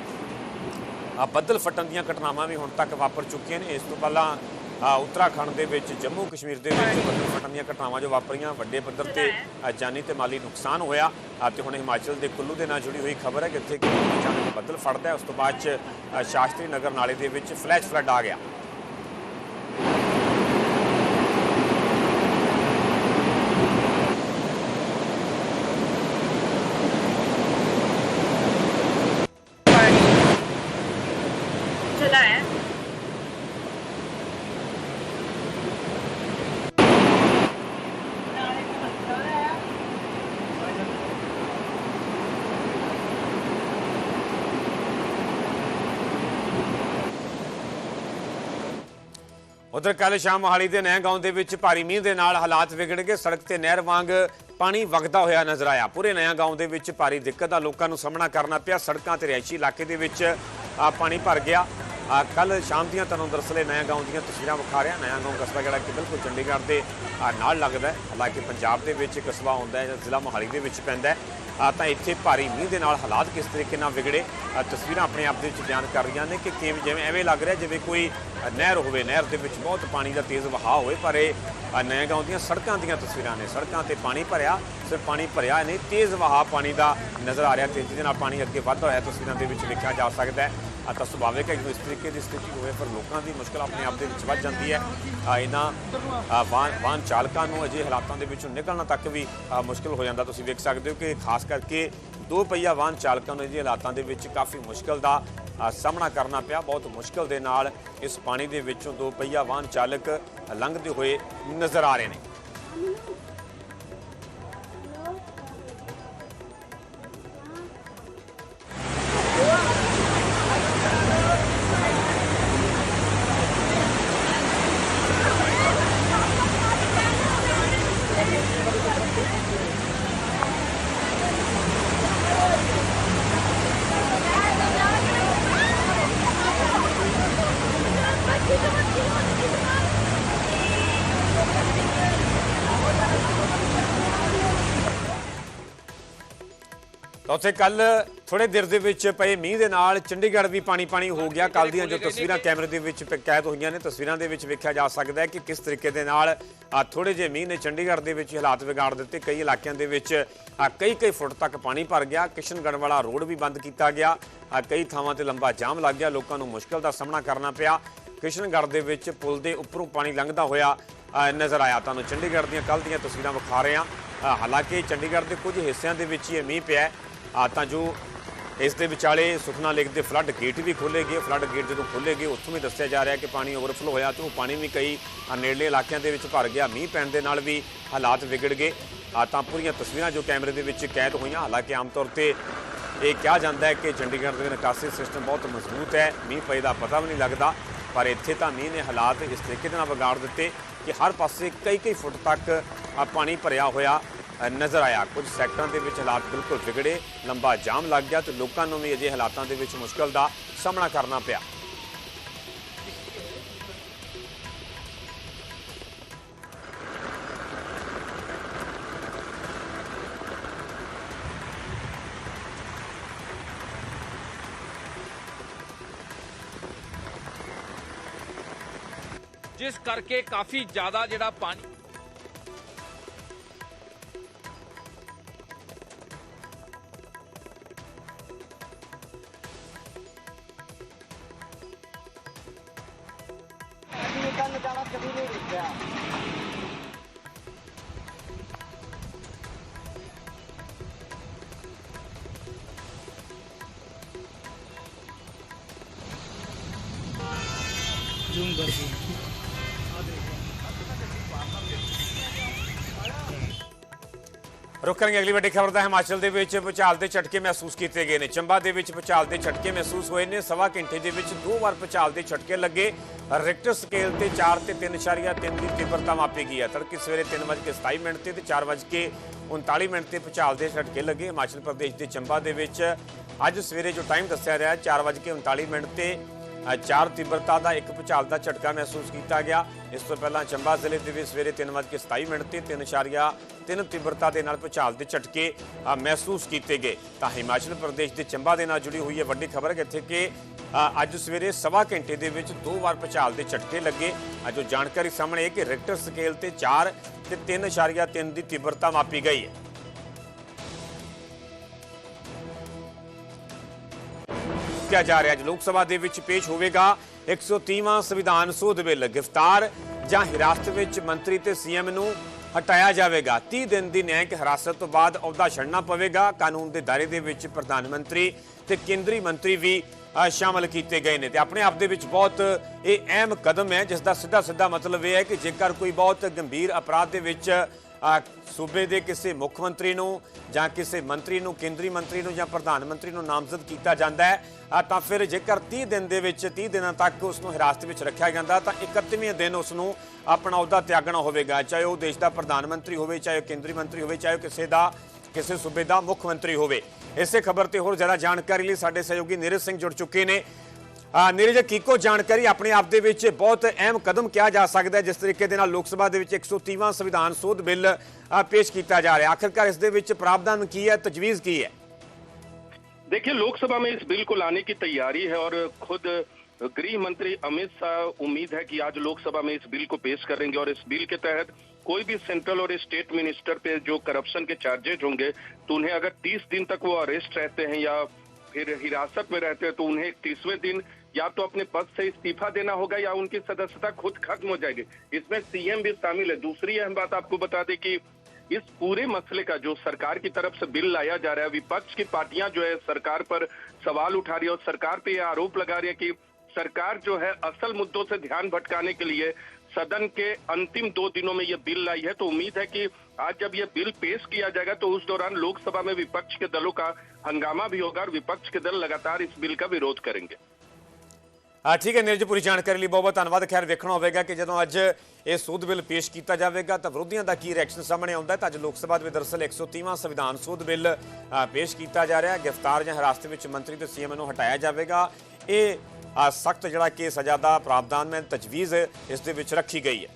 ਬੱਦਲ ਫਟਣ ਦੀਆਂ ਘਟਨਾਵਾਂ ਵੀ ਹੁਣ ਤੱਕ ਵਾਪਰ ਚੁੱਕੀਆਂ ਨੇ। ਇਸ ਤੋਂ ਪਹਿਲਾਂ ਉੱਤਰਾਖੰਡ ਦੇ ਵਿੱਚ ਜੰਮੂ ਕਸ਼ਮੀਰ ਦੇ ਵਿੱਚ ਬੱਦਲ ਫਟਣ ਦੀਆਂ ਘਟਨਾਵਾਂ ਜੋ ਵਾਪਰੀਆਂ ਵੱਡੇ ਪੱਧਰ ਤੇ ਜਾਨੀ ਤੇ ਮਾਲੀ ਨੁਕਸਾਨ ਹੋਇਆ। ਤੇ ਹੁਣ ਹਿਮਾਚਲ ਦੇ ਕੁੱਲੂ ਦੇ ਨਾਲ ਜੁੜੀ ਹੋਈ ਖਬਰ ਹੈ ਕਿ ਇੱਥੇ ਕਿ ਅਚਾਨਕ ਬੱਦਲ ਫਟਦਾ ਹੈ। ਉਸ ਤੋਂ ਬਾਅਦ ਚ ਸ਼ਾਸਤਰੀ ਨਗਰ ਨਾਲੇ ਦੇ ਵਿੱਚ ਫਲੈਸ਼ ਫਲੱਡ ਆ ਗਿਆ। ਉਧਰ ਕੱਲ ਸ਼ਾਮ ਮੋਹਾਲੀ ਦੇ ਨਹਿ ਗਾਉਂ ਦੇ ਵਿੱਚ ਭਾਰੀ ਮੀਂਹ ਦੇ ਨਾਲ ਹਾਲਾਤ ਵਿਗੜ ਗਏ। ਸੜਕ ਤੇ ਨਹਿਰ ਵਾਂਗ ਪਾਣੀ ਵਗਦਾ ਹੋਇਆ ਨਜ਼ਰ ਆਇਆ। ਪੂਰੇ ਨਇਆ ਗਾਉਂ ਦੇ ਵਿੱਚ ਭਾਰੀ ਦਿੱਕਤ ਦਾ ਲੋਕਾਂ ਨੂੰ ਸਾਹਮਣਾ ਕਰਨਾ ਪਿਆ। ਸੜਕਾਂ ਤੇ ਰਿਹਾਇਸ਼ੀ ਇਲਾਕੇ ਦੇ ਵਿੱਚ ਪਾਣੀ ਭਰ ਗਿਆ। ਕੱਲ ਸ਼ਾਮ ਦੀਆਂ ਤੁਹਾਨੂੰ ਦਰਸਲੇ ਨਇਆ ਗਾਉਂ ਦੀਆਂ ਤਸਵੀਰਾਂ ਵਿਖਾ ਰਿਹਾ। ਨਇਆ ਗਾਉਂ ਕਸਬਾ ਜਿਹੜਾ ਕਿ ਬਿਲਕੁਲ ਚੰਡੀਗੜ੍ਹ ਦੇ ਨਾਲ ਲੱਗਦਾ ਹੈ। ਹਾਲਾਂਕਿ ਪੰਜਾਬ ਦੇ ਵਿੱਚ ਕਸਬਾ ਹੁੰਦਾ ਹੈ ਜਾਂ ਜ਼ਿਲ੍ਹਾ ਮੋਹਾਲੀ ਦੇ ਵਿੱਚ ਪੈਂਦਾ ਹੈ। ਤਾਂ ਇੱਥੇ ਭਾਰੀ ਮੀਂਹ ਦੇ ਨਾਲ ਹਾਲਾਤ ਕਿਸ ਤਰੀਕੇ ਨਾਲ ਵਿਗੜੇ? ਤਸਵੀਰਾਂ ਆਪਣੇ ਆਪ ਦੇ ਵਿੱਚ ਬਿਆਨ ਕਰ ਰਹੀਆਂ ਨੇ ਕਿ ਕਿਵੇਂ ਜਿਵੇਂ ਐਵੇਂ ਲੱਗ ਰਿਹਾ ਜਿਵੇਂ ਕੋਈ ਨਹਿਰ ਹੋਵੇ ਨਹਿਰ ਦੇ ਵਿੱਚ ਬਹੁਤ ਪਾਣੀ ਦਾ ਤੇਜ਼ ਵਹਾਅ ਹੋਵੇ ਪਰ ਇਹ ਅ, ਨਵੇਂ ਗਾਉਂ ਦੀਆਂ ਸੜਕਾਂ ਦੀਆਂ ਤਸਵੀਰਾਂ ਨੇ। ਸੜਕਾਂ ਤੇ ਪਾਣੀ ਭਰਿਆ ਸਿਰਫ ਪਾਣੀ ਭਰਿਆ ਨਹੀਂ ਤੇਜ਼ ਵਹਾਅ ਪਾਣੀ ਦਾ ਨਜ਼ਰ ਆ ਰਿਹਾ। ਤੇਜ਼ੀ ਦੇ ਨਾਲ ਪਾਣੀ ਅੱਗੇ ਵੱਧਦਾ ਹੋਇਆ ਤਸਵੀਰਾਂ ਦੇ ਵਿੱਚ ਵੇਖਿਆ ਜਾ ਸਕਦਾ ਹੈ ਆ ਤਾਂ ਸੁਭਾਵਿਕ ਹੈ ਜਦੋਂ ਇਸ ਤਰੀਕੇ ਦੀ ਸਥਿਤੀ ਹੋਵੇ ਪਰ ਲੋਕਾਂ ਦੀ ਮੁਸ਼ਕਲ ਆਪਣੇ ਆਪ ਦੇ ਵਿੱਚ ਵੱਧ ਜਾਂਦੀ ਹੈ। ਇਹਨਾਂ ਆ, ਵਾਹਨ ਚਾਲਕਾਂ ਨੂੰ ਅਜੇ ਹਾਲਾਤਾਂ ਦੇ ਵਿੱਚੋਂ ਨਿਕਲਣਾ ਤੱਕ ਵੀ ਆ, ਮੁਸ਼ਕਲ ਹੋ ਜਾਂਦਾ। ਤੁਸੀਂ ਵੇਖ ਸਕਦੇ ਹੋ ਕਿ ਖਾਸ ਕਰਕੇ ਦੋ ਪਹੀਆ ਵਾਹਨ ਚਾਲਕਾਂ ਨੂੰ ਅਜੇ ਹਾਲਾਤਾਂ ਦੇ ਵਿੱਚ ਕਾਫੀ ਮੁਸ਼ਕਲ ਦਾ ਸਾਹਮਣਾ ਕਰਨਾ ਪਿਆ। ਬਹੁਤ ਮੁਸ਼ਕਲ ਦੇ ਨਾਲ ਇਸ ਪਾਣੀ ਦੇ ਵਿੱਚੋਂ ਦੋ ਪਹੀਆ ਵਾਹਨ ਚਾਲਕ ਲੰਘਦੇ ਹੋਏ ਨਜ਼ਰ ਆ ਰਹੇ ਨੇ। ਉੱਥੇ ਕੱਲ ਥੋੜੇ ਦਿਨ ਦੇ ਵਿੱਚ ਪਏ ਮੀਂਹ ਦੇ ਨਾਲ ਚੰਡੀਗੜ੍ਹ ਵੀ ਪਾਣੀ ਪਾਣੀ ਹੋ ਗਿਆ। ਕੱਲ ਦੀਆਂ ਜੋ ਤਸਵੀਰਾਂ ਕੈਮਰੇ ਦੇ ਵਿੱਚ ਪ- ਕੈਦ ਹੋਈਆਂ ਨੇ, ਤਸਵੀਰਾਂ ਦੇ ਵਿੱਚ ਵੇਖਿਆ ਜਾ ਸਕਦਾ ਹੈ ਕਿ ਕਿਸ ਤਰੀਕੇ ਦੇ ਨਾਲ ਆ ਥੋੜੇ ਜਿਹੇ ਮੀਂਹ ਨੇ ਚੰਡੀਗੜ੍ਹ ਦੇ ਵਿੱਚ ਹਾਲਾਤ ਵਿਗਾੜ ਦਿੱਤੇ। ਕਈ ਇਲਾਕਿਆਂ ਦੇ ਵਿੱਚ ਕਈ ਕਈ ਫੁੱਟ ਤੱਕ ਪਾਣੀ ਭਰ ਗਿਆ। ਕਿਸ਼ਨਗੜ੍ਹ ਵਾਲਾ ਰੋਡ ਵੀ ਬੰਦ ਕੀਤਾ ਗਿਆ। ਕਈ ਥਾਵਾਂ ਤੇ ਲੰਬਾ ਜਾਮ ਲੱਗ ਗਿਆ। ਲੋਕਾਂ ਨੂੰ ਮੁਸ਼ਕਲ ਦਾ ਸਾਹਮਣਾ ਕਰਨਾ ਪਿਆ। ਕਿਸ਼ਨਗੜ੍ਹ ਦੇ ਵਿੱਚ ਪੁਲ ਦੇ ਉੱਪਰੋਂ ਪਾਣੀ ਲੰਘਦਾ ਹੋਇਆ ਨਜ਼ਰ ਆਇਆ। ਤੁਹਾਨੂੰ ਚੰਡੀਗੜ੍ਹ ਦੀਆਂ ਕੱਲ ਦੀਆਂ ਤਸਵੀਰਾਂ ਵਿਖਾ ਰਹੇ ਹਾਂ। ਹਾਲਾਂਕਿ ਚੰਡੀਗੜ੍ਹ ਦੇ ਕੁਝ ਹਿੱਸਿਆਂ ਦੇ ਵਿੱਚ ਹੀ ਇਹ ਮੀਂਹ ਪਿਆ ਆ ਤਾਂ ਜੋ ਇਸ ਦੇ ਵਿਚਾਲੇ ਸੁਖਨਾ ਲੇਕ ਦੇ ਫਲੱਡ ਗੇਟ ਵੀ ਖੋਲੇ ਗਏ। ਫਲੱਡ ਗੇਟ ਜਦੋਂ ਖੋਲੇ ਗਏ ਉੱਥੋਂ ਵੀ ਦੱਸਿਆ ਜਾ ਰਿਹਾ ਕਿ ਪਾਣੀ ਓਵਰਫਲੋ ਹੋਇਆ ਤੇ ਉਹ ਪਾਣੀ ਵੀ ਕਈ ਅ, ਨੇੜਲੇ ਇਲਾਕਿਆਂ ਦੇ ਵਿੱਚ ਭਰ ਗਿਆ। ਮੀਂਹ ਪੈਣ ਦੇ ਨਾਲ ਵੀ ਹਾਲਾਤ ਵਿਗੜ ਗਏ। ਆ ਤਾਂ ਪੂਰੀਆਂ ਤਸਵੀਰਾਂ ਜੋ ਕੈਮਰੇ ਦੇ ਵਿੱਚ ਕੈਦ ਹੋਈਆਂ ਹਾਲਾਂਕਿ ਆਮ ਤੌਰ ਤੇ ਇਹ ਕਿਹਾ ਜਾਂਦਾ ਹੈ ਕਿ ਚੰਡੀਗੜ੍ਹ ਦੇ ਨਿਕਾਸੀ ਸਿਸਟਮ ਬਹੁਤ ਮਜ਼ਬੂਤ ਹੈ। ਮੀਂਹ ਪਏ ਦਾ ਪਤਾ ਵੀ ਨਹੀਂ ਲੱਗਦਾ ਪਰ ਇੱਥੇ ਤਾਂ ਮੀਂਹ ਨੇ ਹਾਲਾਤ ਇਸ ਤਰੀਕੇ ਦੇ ਨਾਲ ਵਿਗਾੜ ਦਿੱਤੇ ਕਿ ਹਰ ਪਾਸੇ ਕਈ ਕਈ ਫੁੱਟ ਤੱਕ ਪਾਣੀ ਭਰਿਆ ਹੋਇਆ। ਨਜ਼ਰ ਆਇਆ। ਕੁਝ ਸੈਕਟਰਾਂ ਦੇ ਵਿੱਚ ਹਾਲਾਤ ਬਿਲਕੁਲ ਵਿਗੜੇ, ਲੰਬਾ ਜਾਮ ਲੱਗ ਗਿਆ ਤੇ ਲੋਕਾਂ ਨੂੰ ਵੀ ਅਜੇ ਹਾਲਾਤਾਂ ਦੇ ਵਿੱਚ ਮੁਸ਼ਕਲ ਦਾ ਸਾਹਮਣਾ ਕਰਨਾ ਪਿਆ। ਜਿਸ ਕਰਕੇ ਕਾਫੀ ਜ਼ਿਆਦਾ ਜਿਹੜਾ ਪਾਣੀ ਰੁਕ ਕਰਾਂਗੇ ਅਗਲੀ ਵੱਡੀ ਖਬਰ ਦਾ ਹਿਮਾਚਲ ਦੇ ਵਿੱਚ ਭੁਚਾਲ ਦੇ ਝਟਕੇ ਮਹਿਸੂਸ ਕੀਤੇ ਗਏ ਨੇ। ਚੰਬਾ ਦੇ ਵਿੱਚ ਭੁਚਾਲ ਦੇ ਝਟਕੇ ਮਹਿਸੂਸ ਹੋਏ ਨੇ। ਸਵਾ ਘੰਟੇ ਦੇ ਵਿੱਚ ਦੋ ਵਾਰ ਭੁਚਾਲ ਦੇ ਝਟਕੇ ਲੱਗੇ। ਰਿਕਟਰ ਸਕੇਲ ਤੇ 4 ਤੇ 3.3 ਦੀ ਤੀਬਰਤਾ ਮਾਪੀ ਗਈ ਹੈ। ਤੜਕੇ ਸਵੇਰੇ 3:27 ਮਿੰਟ ਤੇ ਤੇ 4:39 ਮਿੰਟ ਤੇ ਭੁਚਾਲ ਦੇ ਝਟਕੇ ਲੱਗੇ। ਹਿਮਾਚਲ ਪ੍ਰਦੇਸ਼ ਦੇ ਚੰਬਾ ਦੇ ਵਿੱਚ ਅੱਜ ਸਵੇਰੇ ਜੋ ਟਾਈਮ ਦੱਸਿਆ ਰਿਹਾ 4:39 ਮਿੰਟ ਤੇ ਚਾਰ ਤੀਬਰਤਾ ਦਾ ਇੱਕ ਭੂਚਾਲ ਦਾ ਝਟਕਾ ਮਹਿਸੂਸ ਕੀਤਾ ਗਿਆ। ਇਸ ਤੋਂ ਪਹਿਲਾਂ ਚੰਬਾ ਜ਼ਿਲ੍ਹੇ ਦੇ ਵਿੱਚ ਸਵੇਰੇ 3:27 ਮਿੰਟ ਤੇ 3.3 ਤੀਬਰਤਾ ਦੇ ਨਾਲ ਭੂਚਾਲ ਦੇ ਝਟਕੇ ਮਹਿਸੂਸ ਕੀਤੇ ਗਏ। ਤਾਂ ਹਿਮਾਚਲ ਪ੍ਰਦੇਸ਼ ਦੇ ਚੰਬਾ ਦੇ ਨਾਲ ਜੁੜੀ ਹੋਈ ਹੈ ਵੱਡੀ ਖਬਰ ਹੈ ਇੱਥੇ ਕਿ ਅੱਜ ਸਵੇਰੇ ਸਵਾ ਘੰਟੇ ਦੇ ਵਿੱਚ ਦੋ ਵਾਰ ਭੂਚਾਲ ਦੇ ਝਟਕੇ ਲੱਗੇ। ਜੋ ਜਾਣਕਾਰੀ ਸਾਹਮਣੇ ਹੈ ਕਿ ਰਿਕਟਰ ਸਕੇਲ ਤੇ 4 ਤੇ 3.3 ਦੀ ਤੀਬਰਤਾ ਮਾਪੀ ਗਈ ਹੈ। ਕਿਹਾ ਜਾ ਰਿਹਾ ਅੱਜ ਲੋਕ ਸਭਾ ਦੇ ਵਿੱਚ ਪੇਸ਼ ਹੋਵੇਗਾ 130ਵਾਂ ਸੰਵਿਧਾਨ ਸੋਧ ਬਿੱਲ ਗ੍ਰਿਫਤਾਰ ਜਾਂ ਹਿਰਾਸਤ ਵਿੱਚ ਮੰਤਰੀ ਤੇ ਸੀਐਮ ਨੂੰ ਹਟਾਇਆ ਜਾਵੇਗਾ। 30 ਦਿਨ ਦੀ ਨਿਆਂਇਕ ਹਿਰਾਸਤ ਤੋਂ ਬਾਅਦ ਅਹੁਦਾ ਛੱਡਣਾ ਪਵੇਗਾ। ਕਾਨੂੰਨ ਦੇ ਦਾਇਰੇ ਦੇ ਵਿੱਚ ਪ੍ਰਧਾਨ ਮੰਤਰੀ ਤੇ ਕੇਂਦਰੀ ਮੰਤਰੀ ਵੀ ਸ਼ਾਮਲ ਕੀਤੇ ਗਏ ਨੇ ਤੇ ਆਪਣੇ ਆਪ ਦੇ ਵਿੱਚ ਬਹੁਤ, ਇਹ ਅਹਿਮ ਕਦਮ ਹੈ, ਜਿਸ ਦਾ ਸਿੱਧਾ ਸਿੱਧਾ ਮਤਲਬ ਇਹ ਹੈ ਕਿ ਜੇਕਰ ਕੋਈ ਬਹੁਤ ਗੰਭੀਰ ਅਪਰਾਧ ਦੇ ਵਿੱਚ ਸੂਬੇ ਦੇ ਕਿਸੇ ਮੁੱਖ ਮੰਤਰੀ ਨੂੰ ਜਾਂ ਕਿਸੇ ਮੰਤਰੀ ਨੂੰ, ਕੇਂਦਰੀ ਮੰਤਰੀ ਨੂੰ ਜਾਂ ਪ੍ਰਧਾਨ ਮੰਤਰੀ ਨੂੰ ਨਾਮਜ਼ਦ ਕੀਤਾ ਜਾਂਦਾ ਹੈ। ਤਾਂ ਫਿਰ ਜੇਕਰ 30 ਦਿਨ ਦੇ ਵਿੱਚ 30 ਦਿਨਾਂ ਤੱਕ ਉਸ ਨੂੰ ਹਿਰਾਸਤ ਵਿੱਚ ਰੱਖਿਆ ਜਾਂਦਾ, ਤਾਂ 31ਵੇਂ ਦਿਨ ਉਸ ਨੂੰ ਆਪਣਾ ਅਹੁਦਾ ਤਿਆਗਣਾ ਹੋਵੇਗਾ। ਚਾਹੇ ਉਹ ਦੇਸ਼ ਦਾ ਪ੍ਰਧਾਨ ਮੰਤਰੀ ਹੋਵੇ, ਚਾਹੇ ਉਹ ਕੇਂਦਰੀ ਮੰਤਰੀ ਹੋਵੇ, ਚਾਹੇ ਉਹ ਕਿਸੇ ਦਾ, ਕਿਸੇ ਸੂਬੇ ਦਾ ਮੁੱਖ ਮੰਤਰੀ ਹੋਵੇ। ਇਸੇ ਖਬਰ ਤੇ ਹੋਰ ਜ਼ਿਆਦਾ ਜਾਣਕਾਰੀ ਲਈ ਸਾਡੇ ਸਹਿਯੋਗੀ ਨੀਰਜ ਸਿੰਘ ਜੁੜ ਚੁੱਕੇ ਨੇ। ਆ ਨੀਰਜ ਕੀਕੋ ਜਾਣਕਾਰੀ ਆਪਣੇ ਆਪ ਦੇ ਵਿੱਚ ਬਹੁਤ ਅਹਿਮ ਕਦਮ ਕਿਹਾ ਜਾ ਸਕਦਾ ਹੈ ਜਿਸ ਤਰੀਕੇ ਦੇ ਨਾਲ ਲੋਕ ਸਭਾ ਦੇ ਵਿੱਚ 130ਵਾਂ ਸੰਵਿਧਾਨ ਸੋਧ ਬਿੱਲ ਆ, ਪੇਸ਼ ਕੀਤਾ ਜਾ ਰਿਹਾ ਆਖਿਰਕਾਰ ਇਸ ਦੇ ਵਿੱਚ ਪ੍ਰਾਵਧਾਨ ਕੀ ਹੈ ਤਜਵੀਜ਼ ਕੀ ਹੈ देखिए लोकसभा में इस बिल को लाने की तैयारी है और खुद गृह मंत्री अमित शाह उम्मीद है कि आज लोकसभा में इस बिल को पेश करेंगे और इस बिल के तहत कोई भी सेंट्रल और स्टेट मिनिस्टर पे जो करप्शन के चार्जेज होंगे तो उन्हें अगर 30 दिन तक वो अरेस्ट रहते हैं या फिर हिरासत में रहते हैं तो उन्हें तीसवें दिन या तो अपने पद से इस्तीफा देना होगा या उनकी सदस्यता खुद खत्म हो जाएगी। इसमें सीएम भी शामिल है। दूसरी अहम बात आपको बता दें कि इस पूरे मसले का जो सरकार की तरफ़ से बिल लाया जा रहा है, विपक्ष की पार्टियाँ जो है सरकार पर सवाल उठा रही है और सरकार पे यह आरोप लगा रही है कि सरकार जो है असल मुद्दों से ध्यान भटकाने के लिए सदन के अंतिम दो दिनों में यह बिल लाई है। तो उम्मीद है कि आज जब यह बिल पेश किया जाएगा तो उस दौरान लोकसभा में विपक्ष के दलों का हंगामा भी होगा और विपक्ष के दल लगातार इस बिल का विरोध करेंगे। ਆ ਠੀਕ ਹੈ ਨੀਰਜ, ਪੂਰੀ ਜਾਣਕਾਰੀ ਲਈ ਬਹੁਤ ਬਹੁਤ ਧੰਨਵਾਦ। ਖੈਰ, ਵੇਖਣਾ ਹੋਵੇਗਾ ਕਿ ਜਦੋਂ ਅੱਜ ਇਹ ਸੋਧ ਬਿੱਲ ਪੇਸ਼ ਕੀਤਾ ਜਾਵੇਗਾ, ਤਾਂ ਵਿਰੋਧੀਆਂ ਦਾ ਕੀ ਰਿਐਕਸ਼ਨ ਸਾਹਮਣੇ ਆਉਂਦਾ ਹੈ? ਤਾਂ ਅੱਜ ਲੋਕ ਸਭਾ ਦੇ ਵਿੱਚ ਦਰਅਸਲ 130ਵਾਂ ਸੰਵਿਧਾਨ ਸੋਧ ਬਿੱਲ ਪੇਸ਼ ਕੀਤਾ ਜਾ ਰਿਹਾ ਹੈ। ਗ੍ਰਿਫਤਾਰ ਜਾਂ ਹਿਰਾਸਤ ਵਿੱਚ ਮੰਤਰੀ ਤੇ ਸੀਐਮ ਨੂੰ ਹਟਾਇਆ ਜਾਵੇਗਾ। ਇਹ ਸਖਤ ਜਿਹੜਾ ਕਿ ਸਜ਼ਾ ਦਾ ਪ੍ਰਾਵਧਾਨ ਮੈਂ ਤਜਵੀਜ਼ ਇਸ ਦੇ ਵਿੱਚ ਰੱਖੀ ਗਈ ਹੈ।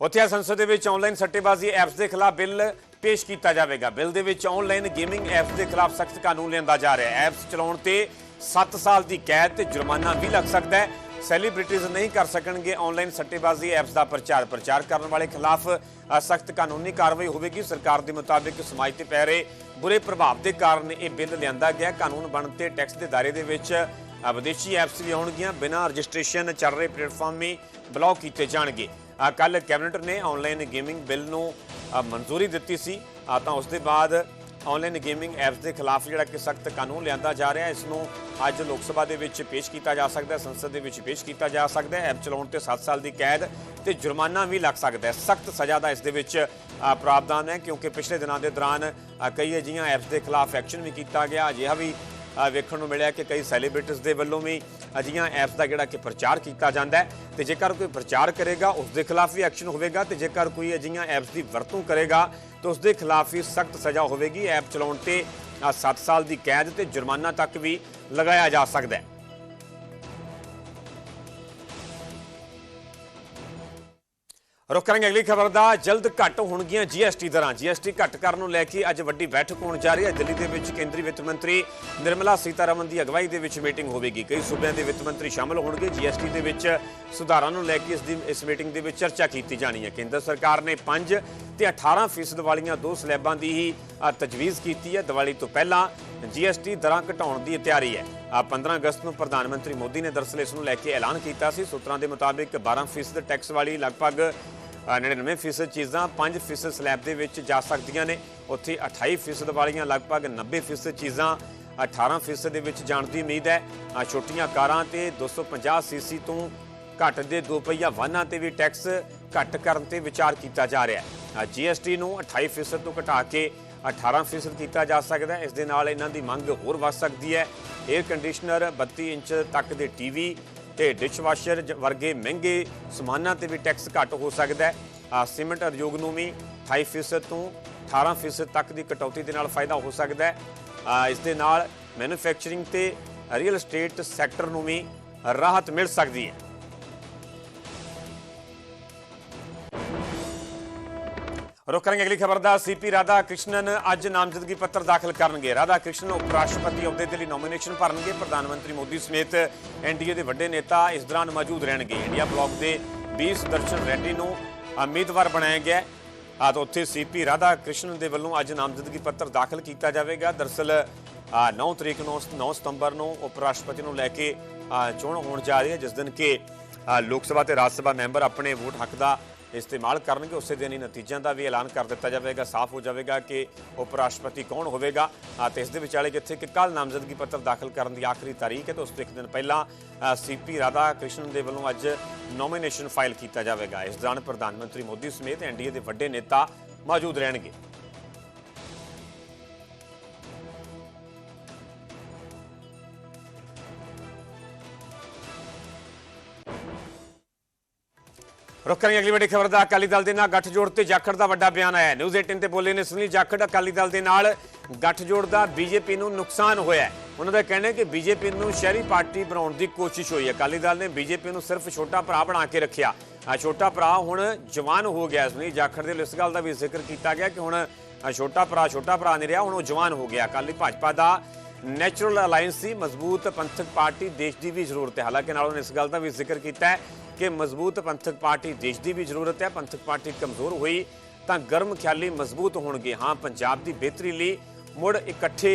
ਉੱਥੇ ਸੰਸਦ ਦੇ ਵਿੱਚ ਆਨਲਾਈਨ ਸੱਟੇਬਾਜ਼ੀ ਐਪਸ ਦੇ ਖਿਲਾਫ ਬਿੱਲ ਪੇਸ਼ ਕੀਤਾ ਜਾਵੇਗਾ। ਬਿੱਲ ਦੇ ਵਿੱਚ ਆਨਲਾਈਨ ਗੇਮਿੰਗ ਐਪਸ ਦੇ ਖਿਲਾਫ ਸਖਤ ਕਾਨੂੰਨ ਲਿਆਂਦਾ ਜਾ ਰਿਹਾ ਹੈ। ਐਪਸ ਚਲਾਉਣ ਤੇ 7 ਸਾਲ ਦੀ ਕੈਦ ਤੇ ਜੁਰਮਾਨਾ ਵੀ ਲੱਗ ਸਕਦਾ ਹੈ। ਸੈਲੀਬ੍ਰਿਟੀਜ਼ ਨਹੀਂ ਕਰ ਸਕਣਗੇ ਆਨਲਾਈਨ ਸੱਟੇਬਾਜ਼ੀ। ਐਪਸ ਦਾ ਪ੍ਰਚਾਰ ਪ੍ਰਚਾਰ ਕਰਨ ਵਾਲੇ ਖਿਲਾਫ ਸਖਤ ਕਾਨੂੰਨੀ ਕਾਰਵਾਈ ਹੋਵੇਗੀ। ਸਰਕਾਰ ਦੇ ਮੁਤਾਬਿਕ ਸਮਾਜ ਤੇ ਪੈ ਰਹੇ ਬੁਰੇ ਪ੍ਰਭਾਵ ਦੇ ਕਾਰਨ ਇਹ ਬਿੱਲ ਲਿਆਂਦਾ ਗਿਆ ਕਾਨੂੰਨ ਬਣਨ ਤੇ ਟੈਕਸ ਦੇ ਦਾਇਰੇ ਦੇ ਵਿੱਚ ਵਿਦੇਸ਼ੀ ਐਪਸ ਵੀ ਆਉਣਗੀਆਂ। ਬਿਨਾਂ ਰਜਿਸਟ੍ਰੇਸ਼ਨ ਚੱਲ ਰਹੇ ਪਲੇਟਫਾਰਮ ਵੀ ਬਲੌਕ ਕੀਤੇ ਜਾਣਗੇ। ਕੱਲ ਕੈਬਨਿਟ ਨੇ ਆਨਲਾਈਨ ਗੇਮਿੰਗ ਬਿੱਲ ਨੂੰ ਮਨਜ਼ੂਰੀ ਦਿੱਤੀ ਸੀ। ਤਾਂ ਉਸ ਦੇ ਬਾਅਦ ਆਨਲਾਈਨ ਗੇਮਿੰਗ ਐਪਸ ਦੇ ਖਿਲਾਫ ਜਿਹੜਾ ਕਿ ਸਖਤ ਕਾਨੂੰਨ ਲਿਆਂਦਾ ਜਾ ਰਿਹਾ ਹੈ, ਇਸ ਨੂੰ ਅੱਜ ਲੋਕ ਸਭਾ ਦੇ ਵਿੱਚ ਪੇਸ਼ ਕੀਤਾ ਜਾ ਸਕਦਾ ਹੈ, ਸੰਸਦ ਦੇ ਵਿੱਚ ਪੇਸ਼ ਕੀਤਾ ਜਾ ਸਕਦਾ ਹੈ। ਐਪ ਚਲਾਉਣ ਤੇ 7 ਸਾਲ ਦੀ ਕੈਦ ਤੇ ਜੁਰਮਾਨਾ ਵੀ ਲੱਗ ਸਕਦਾ ਹੈ। ਸਖਤ ਸਜ਼ਾ ਦਾ ਇਸ ਦੇ ਵਿੱਚ ਪ੍ਰਾਵਧਾਨ ਹੈ ਕਿਉਂਕਿ ਪਿਛਲੇ ਦਿਨਾਂ ਦੇ ਦੌਰਾਨ ਕਈ ਅਜਿਹੀਆਂ ਐਪਸ ਦੇ ਖਿਲਾਫ ਐਕਸ਼ਨ ਵੀ ਕੀਤਾ ਗਿਆ। ਅਜਿਹਾ ਵੀ ਵੇਖਣ ਨੂੰ ਮਿਲਿਆ ਕਿ ਕਈ ਸੈਲੀਬ੍ਰਿਟੀਜ਼ ਦੇ ਵੱਲੋਂ ਵੀ ਅਜਿਹੀਆਂ ਐਪਸ ਦਾ ਜਿਹੜਾ ਕਿ ਪ੍ਰਚਾਰ ਕੀਤਾ ਜਾਂਦਾ ਹੈ ਤੇ ਜੇਕਰ ਕੋਈ ਪ੍ਰਚਾਰ ਕਰੇਗਾ ਉਸ ਦੇ ਖਿਲਾਫ ਵੀ ਐਕਸ਼ਨ ਹੋਵੇਗਾ ਤੇ ਜੇਕਰ ਕੋਈ ਅਜਿਹੀਆਂ ਐਪਸ ਦੀ ਵਰਤੋਂ ਕਰੇਗਾ, ਤਾਂ ਉਸ ਦੇ ਖਿਲਾਫ ਵੀ ਸਖਤ ਸਜ਼ਾ ਹੋਵੇਗੀ। ਐਪ ਚਲਾਉਣ ਤੇ 7 ਸਾਲ ਦੀ ਕੈਦ ਤੇ ਜੁਰਮਾਨਾ ਤੱਕ ਵੀ ਲਗਾਇਆ ਜਾ ਸਕਦਾ ਹੈ। ਰੁਕ ਕਰਾਂਗੇ ਅਗਲੀ ਖਬਰ ਦਾ। ਜਲਦ ਘੱਟ ਹੋਣਗੀਆਂ ਜੀਐਸਟੀ ਦਰਾਂ। ਜੀਐਸਟੀ ਘੱਟ ਕਰਨ ਨੂੰ ਲੈ ਕੇ ਅੱਜ ਵੱਡੀ ਬੈਠਕ ਹੋਣ ਜਾ ਰਹੀ ਹੈ। ਦਿੱਲੀ ਦੇ ਵਿੱਚ ਕੇਂਦਰੀ ਵਿੱਤ ਮੰਤਰੀ ਨਿਰਮਲਾ ਸੀਤਾਰਮਨ ਦੀ ਅਗਵਾਈ ਦੇ ਵਿੱਚ ਮੀਟਿੰਗ ਹੋਵੇਗੀ। ਕਈ ਸੂਬਿਆਂ ਦੇ ਵਿੱਤ ਮੰਤਰੀ ਸ਼ਾਮਲ ਹੋਣਗੇ। ਜੀਐਸਟੀ ਦੇ ਵਿੱਚ ਸੁਧਾਰਾਂ ਨੂੰ ਲੈ ਕੇ ਇਸ ਦੀ ਇਸ ਮੀਟਿੰਗ ਦੇ ਵਿੱਚ ਚਰਚਾ ਕੀਤੀ ਜਾਣੀ ਹੈ। ਕੇਂਦਰ ਸਰਕਾਰ ਨੇ 5 ਤੇ 18% ਫੀਸਦ ਵਾਲੀਆਂ ਦੋ ਸਲੈਬਾਂ ਦੀ ਹੀ ਤਜਵੀਜ਼ ਕੀਤੀ ਹੈ। ਦੀਵਾਲੀ ਤੋਂ ਪਹਿਲਾਂ ਜੀਐਸਟੀ ਦਰਾਂ ਘਟਾਉਣ ਦੀ ਤਿਆਰੀ ਹੈ। ਆ 15 ਅਗਸਤ ਨੂੰ ਪ੍ਰਧਾਨ ਮੰਤਰੀ ਮੋਦੀ ਨੇ ਦਰਅਸਲ ਇਸ ਨੂੰ ਲੈ ਕੇ ਐਲਾਨ ਕੀਤਾ ਸੀ। ਸੂਤਰਾਂ ਦੇ ਮੁਤਾਬਿਕ 12% ਟੈਕਸ ਵਾਲੀ ਲਗਭਗ 99% ਚੀਜ਼ਾਂ 5% ਸਲੈਬ ਦੇ ਵਿੱਚ ਜਾ ਸਕਦੀਆਂ ਨੇ। ਉੱਥੇ 28% ਵਾਲੀਆਂ ਲਗਭਗ 90% ਚੀਜ਼ਾਂ 18% ਦੇ ਵਿੱਚ ਜਾਣ ਦੀ ਉਮੀਦ ਹੈ। ਛੋਟੀਆਂ ਕਾਰਾਂ ਤੇ 250 ਸੀਸੀ ਤੋਂ ਘੱਟ ਦੇ ਦੋ ਪਹੀਆ ਵਾਹਨਾਂ ਤੇ ਵੀ ਟੈਕਸ ਘੱਟ ਕਰਨ ਤੇ ਵਿਚਾਰ ਕੀਤਾ ਜਾ ਰਿਹਾ ਹੈ। ਜੀਐਸਟੀ ਨੂੰ 28% ਤੋਂ ਘਟਾ ਕੇ 18% ਕੀਤਾ ਜਾ ਸਕਦਾ ਹੈ। ਇਸ ਦੇ ਨਾਲ ਇਹਨਾਂ ਦੀ ਮੰਗ ਹੋਰ ਵੱਧ ਸਕਦੀ ਹੈ। 에ਅਰ ਕੰਡੀਸ਼ਨਰ 32 ਇੰਚ ਤੱਕ ਦੇ ਟੀਵੀ ਤੇ ਡਿਸ਼ਵਾਸ਼ਰ ਜ- ਵਰਗੇ ਮਹਿੰਗੇ ਸਮਾਨਾਂ ਤੇ ਵੀ ਟੈਕਸ ਘੱਟ ਹੋ ਸਕਦਾ ਹੈ। ਸੀਮੈਂਟ ਉਦਯੋਗ ਨੂੰ ਵੀ 28% ਤੋਂ 18% ਤੱਕ ਦੀ ਕਟੌਤੀ ਦੇ ਨਾਲ ਫਾਇਦਾ ਹੋ ਸਕਦਾ ਹੈ। ਇਸ ਦੇ ਨਾਲ ਮੈਨੂਫੈਕਚਰਿੰਗ ਤੇ ਰੀਅਲ ਏਸਟੇਟ ਸੈਕਟਰ ਨੂੰ ਵੀ ਰਾਹਤ ਮਿਲ ਸਕਦੀ ਹੈ। ਰੁਕ ਕਰਾਂਗੇ ਅਗਲੀ ਖਬਰ ਦਾ। ਸੀਪੀ ਰਾਧਾ ਕ੍ਰਿਸ਼ਨਨ ਅੱਜ ਨਾਮਜ਼ਦਗੀ ਪੱਤਰ ਦਾਖਲ ਕਰਨਗੇ। ਰਾਧਾ ਕ੍ਰਿਸ਼ਨਨ ਉਪ ਰਾਸ਼ਟਰਪਤੀ ਅਹੁਦੇ ਦੇ ਲਈ ਨੋਮੀਨੇਸ਼ਨ ਭਰਨਗੇ। ਪ੍ਰਧਾਨ ਮੰਤਰੀ ਮੋਦੀ ਸਮੇਤ ਐਨਡੀਏ ਦੇ ਵੱਡੇ ਨੇਤਾ ਇਸ ਦੌਰਾਨ ਮੌਜੂਦ ਰਹਿਣਗੇ। ਇੰਡੀਆ ਬਲਾਕ ਦੇ 20 ਦਰਸ਼ਨ ਰੈਡੀ ਨੂੰ ਉਮੀਦਵਾਰ ਬਣਾਇਆ ਗਿਆ ਹੈ। ਆ ਤਾਂ ਉੱਥੇ ਸੀਪੀ ਰਾਧਾ ਕ੍ਰਿਸ਼ਨਨ ਦੇ ਵੱਲੋਂ ਅੱਜ ਨਾਮਜ਼ਦਗੀ ਪੱਤਰ ਦਾਖਲ ਕੀਤਾ ਜਾਵੇਗਾ। ਦਰਸਲ 9 ਤਰੀਕ ਨੂੰ 9 ਸਤੰਬਰ ਨੂੰ ਉਪ ਰਾਸ਼ਟਰਪਤੀ ਨੂੰ ਲੈ ਕੇ ਚੋਣ ਹੋਣ ਜਾ ਰਹੀ ਹੈ, ਜਿਸ ਦਿਨ ਕਿ ਲੋਕ ਸਭਾ ਤੇ ਰਾਜ ਸਭਾ ਮੈਂਬਰ ਆਪਣੇ ਵੋਟ ਹੱਕ ਦਾ ਇਸਤੇਮਾਲ ਕਰਨਗੇ ਉਸੇ ਦਿਨ ਹੀ ਨਤੀਜਿਆਂ ਦਾ ਵੀ ਐਲਾਨ ਕਰ ਦਿੱਤਾ ਜਾਵੇਗਾ ਸਾਫ਼ ਹੋ ਜਾਵੇਗਾ ਕਿ ਉਪ ਰਾਸ਼ਟਰਪਤੀ ਕੌਣ ਹੋਵੇਗਾ ਅ, ਤੇ ਇਸ ਦੇ ਵਿਚਾਲੇ ਜਿੱਥੇ ਕਿ ਕੱਲ ਨਾਮਜ਼ਦਗੀ ਪੱਤਰ ਦਾਖਲ ਕਰਨ ਦੀ ਆਖਰੀ ਤਾਰੀਖ ਹੈ ਤੇ ਉਸ ਤੋਂ ਇੱਕ ਦਿਨ ਪਹਿਲਾਂ ਸੀਪੀ ਰਾਧਾ ਕ੍ਰਿਸ਼ਨ ਦੇ ਵੱਲੋਂ ਅੱਜ ਨੋਮੀਨੇਸ਼ਨ ਫਾਈਲ ਕੀਤਾ ਜਾਵੇਗਾ। ਇਸ ਦੌਰਾਨ ਪ੍ਰਧਾਨ ਮੰਤਰੀ ਮੋਦੀ ਸਮੇਤ ਐਨਡੀਏ ਦੇ ਵੱਡੇ ਨੇਤਾ ਮੌਜੂਦ ਰਹਿਣਗੇ। ਰੁਕ ਕਰਾਂਗੇ ਅਗਲੀ ਵੱਡੀ ਖਬਰ ਦਾ ਅਕਾਲੀ ਦਲ ਦੇ ਨਾਲ ਗੱਠਜੋੜ ਤੇ ਜਾਖੜ ਦਾ ਵੱਡਾ ਬਿਆਨ ਆਇਆ। ਨਿਊਜ਼ 18 ਤੇ ਬੋਲੇ ਨੇ ਸੁਨੀਲ ਜਾਖੜ, ਅਕਾਲੀ ਦਲ ਦੇ ਨਾਲ ਗੱਠਜੋੜ ਦਾ ਬੀਜੇਪੀ ਨੂੰ ਨੁਕਸਾਨ ਹੋਇਆ ਹੈ। ਉਹਨਾਂ ਦਾ ਕਹਿਣਾ ਹੈ ਕਿ ਬੀਜੇਪੀ ਨੂੰ ਸ਼ਹਿਰੀ ਪਾਰਟੀ ਬਣਾਉਣ ਦੀ ਕੋਸ਼ਿਸ਼ ਹੋਈ ਹੈ। ਅਕਾਲੀ ਦਲ ਨੇ ਬੀਜੇਪੀ ਨੂੰ ਸਿਰਫ ਛੋਟਾ ਭਰਾ ਬਣਾ ਕੇ ਰੱਖਿਆ। ਆ ਛੋਟਾ ਭਰਾ ਹੁਣ ਜਵਾਨ ਹੋ ਗਿਆ ਸੁਨੀਲ ਜਾਖੜ ਦੇ ਵੱਲੋਂ ਇਸ ਗੱਲ ਦਾ ਵੀ ਜ਼ਿਕਰ ਕੀਤਾ ਗਿਆ ਕਿ ਹੁਣ ਛੋਟਾ ਭਰਾ ਛੋਟਾ ਭਰਾ ਨਹੀਂ ਰਿਹਾ, ਹੁਣ ਉਹ ਜਵਾਨ ਹੋ ਗਿਆ। ਅਕਾਲੀ ਭਾਜਪਾ ਦਾ ਨੈਚੁਰਲ ਅਲਾਈਅੰਸ ਸੀ। ਮਜ਼ਬੂਤ ਪੰਥਕ ਪਾਰਟੀ ਦੇਸ਼ ਦੀ ਵੀ ਜ਼ਰੂਰਤ ਹੈ। ਹਾਲਾਂਕਿ ਨਾਲ ਉਹਨੇ ਇਸ ਗੱਲ ਦਾ ਵੀ ਜ਼ਿਕਰ ਕੀਤਾ ਹੈ ਕਿ ਮਜ਼ਬੂਤ ਪੰਥਕ ਪਾਰਟੀ ਦੇਸ਼ ਦੀ ਵੀ ਜ਼ਰੂਰਤ ਹੈ ਪੰਥਕ ਪਾਰਟੀ ਕਮਜ਼ੋਰ ਹੋਈ ਤਾਂ ਗਰਮ ਖਿਆਲੀ ਮਜ਼ਬੂਤ ਹੋਣਗੇ। ਹਾਂ ਪੰਜਾਬ ਦੀ ਬਿਹਤਰੀ ਲਈ ਮੁੜ ਇਕੱਠੇ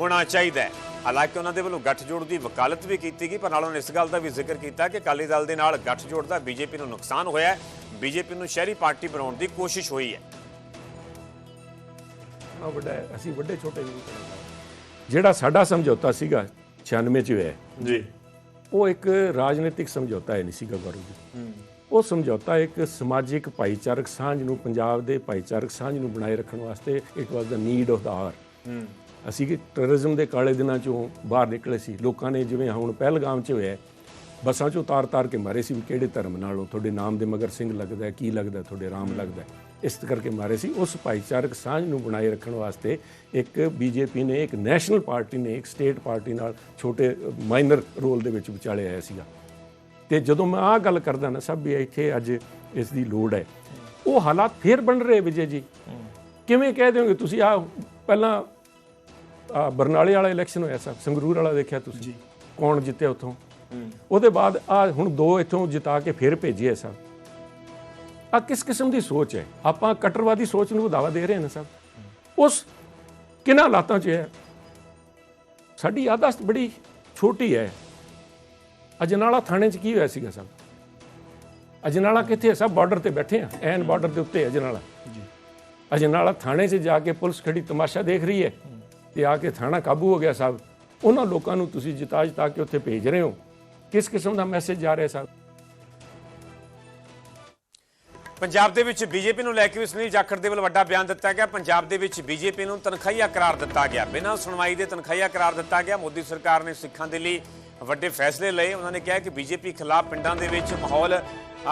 ਹੋਣਾ ਚਾਹੀਦਾ ਹੈ। ਹਾਲਾਂਕਿ ਉਹਨਾਂ ਦੇ ਵੱਲੋਂ ਗੱਠਜੋੜ ਦੀ ਵਕਾਲਤ ਵੀ ਕੀਤੀ ਗਈ ਪਰ ਨਾਲ ਉਹਨੇ ਇਸ ਗੱਲ ਦਾ ਵੀ ਜ਼ਿਕਰ ਕੀਤਾ ਕਿ ਅਕਾਲੀ ਦਲ ਦੇ ਨਾਲ ਗੱਠਜੋੜ ਦਾ ਬੀਜੇਪੀ ਨੂੰ ਨੁਕਸਾਨ ਹੋਇਆ ਹੈ। ਬੀਜੇਪੀ ਨੂੰ ਸ਼ਹਿਰੀ ਪਾਰਟੀ ਬਣਾਉਣ ਦੀ ਕੋਸ਼ਿਸ਼ ਹੋਈ ਹੈ। ਨਾ ਵੱਡਾ ਅਸੀਂ ਵੱਡੇ ਛੋਟੇ ਨਹੀਂ ਜਿਹੜਾ ਸਾਡਾ ਸਮਝੌਤਾ ਸੀਗਾ 96 ਚ ਹੋਇਆ ਜੀ। ਉਹ ਇੱਕ ਰਾਜਨੀਤਿਕ ਸਮਝੌਤਾ ਹੈ ਨਹੀਂ ਸੀਗਾ ਗੁਰੂ ਜੀ। ਉਹ ਸਮਝੌਤਾ ਇੱਕ ਸਮਾਜਿਕ ਭਾਈਚਾਰਕ ਸਾਂਝ ਨੂੰ ਪੰਜਾਬ ਦੇ ਭਾਈਚਾਰਕ ਸਾਂਝ ਨੂੰ ਬਣਾਏ ਰੱਖਣ ਵਾਸਤੇ it was the need of the hour ਅਸੀਂ ਕਿ ਟੈਰਰਿਜ਼ਮ ਦੇ ਕਾਲੇ ਦਿਨਾਂ ਚੋਂ ਬਾਹਰ ਨਿਕਲੇ ਸੀ। ਲੋਕਾਂ ਨੇ ਜਿਵੇਂ ਹੁਣ ਪਹਿਲਗਾਮ 'ਚ ਹੋਇਆ ਬੱਸਾਂ 'ਚੋਂ ਤਾਰ-ਤਾਰ ਕੇ ਮਾਰੇ ਸੀ ਵੀ ਕਿਹੜੇ ਧਰਮ ਨਾਲੋਂ? ਤੁਹਾਡੇ ਨਾਮ ਦੇ ਮਗਰ ਸਿੰਘ ਲੱਗਦਾ ਕੀ ਲੱਗਦਾ ਤੁਹਾਡੇ ਰਾਮ ਲੱਗਦਾ। ਇਸ ਕਰਕੇ ਮਾਰੇ ਸੀ। ਉਸ ਭਾਈਚਾਰਕ ਸਾਂਝ ਨੂੰ ਬਣਾਏ ਰੱਖਣ ਵਾਸਤੇ ਇੱਕ ਬੀਜੇਪੀ ਨੇ ਇੱਕ ਨੈਸ਼ਨਲ ਪਾਰਟੀ ਨੇ ਇੱਕ ਸਟੇਟ ਪਾਰਟੀ ਨਾਲ ਛੋਟੇ ਮਾਈਨਰ ਰੋਲ ਦੇ ਵਿੱਚ ਵਿਚਾਲੇ ਆਇਆ ਸੀਗਾ। ਤੇ ਜਦੋਂ ਮੈਂ ਆਹ ਗੱਲ ਕਰਦਾ ਨਾ ਸਭ ਵੀ ਇੱਥੇ ਅੱਜ ਇਸ ਦੀ ਲੋੜ ਹੈ। ਉਹ ਹਾਲਾਤ ਫੇਰ ਬਣ ਰਹੇ ਵਿਜੇ ਜੀ। ਕਿਵੇਂ ਕਹਿ ਦਿਓਗੇ ਤੁਸੀਂ? ਆ ਪਹਿਲਾਂ ਬਰਨਾਲੇ ਵਾਲਾ ਇਲੈਕਸ਼ਨ ਹੋਇਆ ਸਭ ਸੰਗਰੂਰ ਵਾਲਾ ਦੇਖਿਆ ਤੁਸੀਂ? ਕੌਣ ਜਿੱਤਿਆ ਉੱਥੋਂ? ਉਹਦੇ ਬਾਅਦ ਆ ਹੁਣ ਦੋ ਇੱਥੋਂ ਜਿਤਾ ਕੇ ਫੇਰ ਭੇਜੀਏ ਸਭ ਆ ਕਿਸ ਕਿਸਮ ਦੀ ਸੋਚ ਹੈ? ਆਪਾਂ ਕਟਰਵਾਦੀ ਸੋਚ ਨੂੰ ਵਧਾਵਾ ਦੇ ਰਹੇ ਨਾ ਸਭ ਉਸ ਕਿਹਨਾਂ ਹਾਲਾਤਾਂ 'ਚ ਹੈ? ਸਾਡੀ ਯਾਦਾਸ਼ਤ ਬੜੀ ਛੋਟੀ ਹੈ। ਅਜਨਾਲਾ ਥਾਣੇ 'ਚ ਕੀ ਹੋਇਆ ਸੀਗਾ ਸਭ ਅਜਨਾਲਾ ਕਿੱਥੇ ਹੈ? ਸਭ ਬਾਰਡਰ ਤੇ ਬੈਠੇ ਆ। ਐਨ ਬਾਰਡਰ ਦੇ ਉੱਤੇ ਅਜਨਾਲਾ। ਜੀ। ਅਜਨਾਲਾ ਥਾਣੇ 'ਚ ਜਾ ਕੇ ਪੁਲਿਸ ਖੜੀ ਤਮਾਸ਼ਾ ਦੇਖ ਰਹੀ ਹੈ ਤੇ ਆ ਕੇ ਥਾਣਾ ਕਾਬੂ ਹੋ ਗਿਆ ਸਭ ਉਹਨਾਂ ਲੋਕਾਂ ਨੂੰ ਤੁਸੀਂ ਜਿਤਾ ਜਿਤਾ ਕੇ ਉੱਥੇ ਭੇਜ ਰਹੇ ਹੋ। ਕਿਸ ਕਿਸਮ ਦਾ ਮੈਸੇਜ ਜਾ ਰਿਹਾ ਸਭ ਪੰਜਾਬ ਦੇ ਵਿੱਚ ਬੀਜੇਪੀ ਨੂੰ ਲੈ ਕੇ ਸੁਨੀਲ ਜਾਖੜ ਦੇ ਵੱਲੋਂ ਵੱਡਾ ਬਿਆਨ ਦਿੱਤਾ ਗਿਆ। ਪੰਜਾਬ ਦੇ ਵਿੱਚ ਬੀਜੇਪੀ ਨੂੰ ਤਨਖਾਹੀਆ ਕਰਾਰ ਦਿੱਤਾ ਗਿਆ। ਬਿਨਾਂ ਸੁਣਵਾਈ ਦੇ ਤਨਖਾਹੀਆ ਕਰਾਰ ਦਿੱਤਾ ਗਿਆ। ਮੋਦੀ ਸਰਕਾਰ ਨੇ ਸਿੱਖਾਂ ਦੇ ਲਈ ਵੱਡੇ ਫੈਸਲੇ ਲਏ। ਉਹਨਾਂ ਨੇ ਕਿਹਾ ਕਿ ਬੀਜੇਪੀ ਖਿਲਾਫ ਪਿੰਡਾਂ ਦੇ ਵਿੱਚ ਮਾਹੌਲ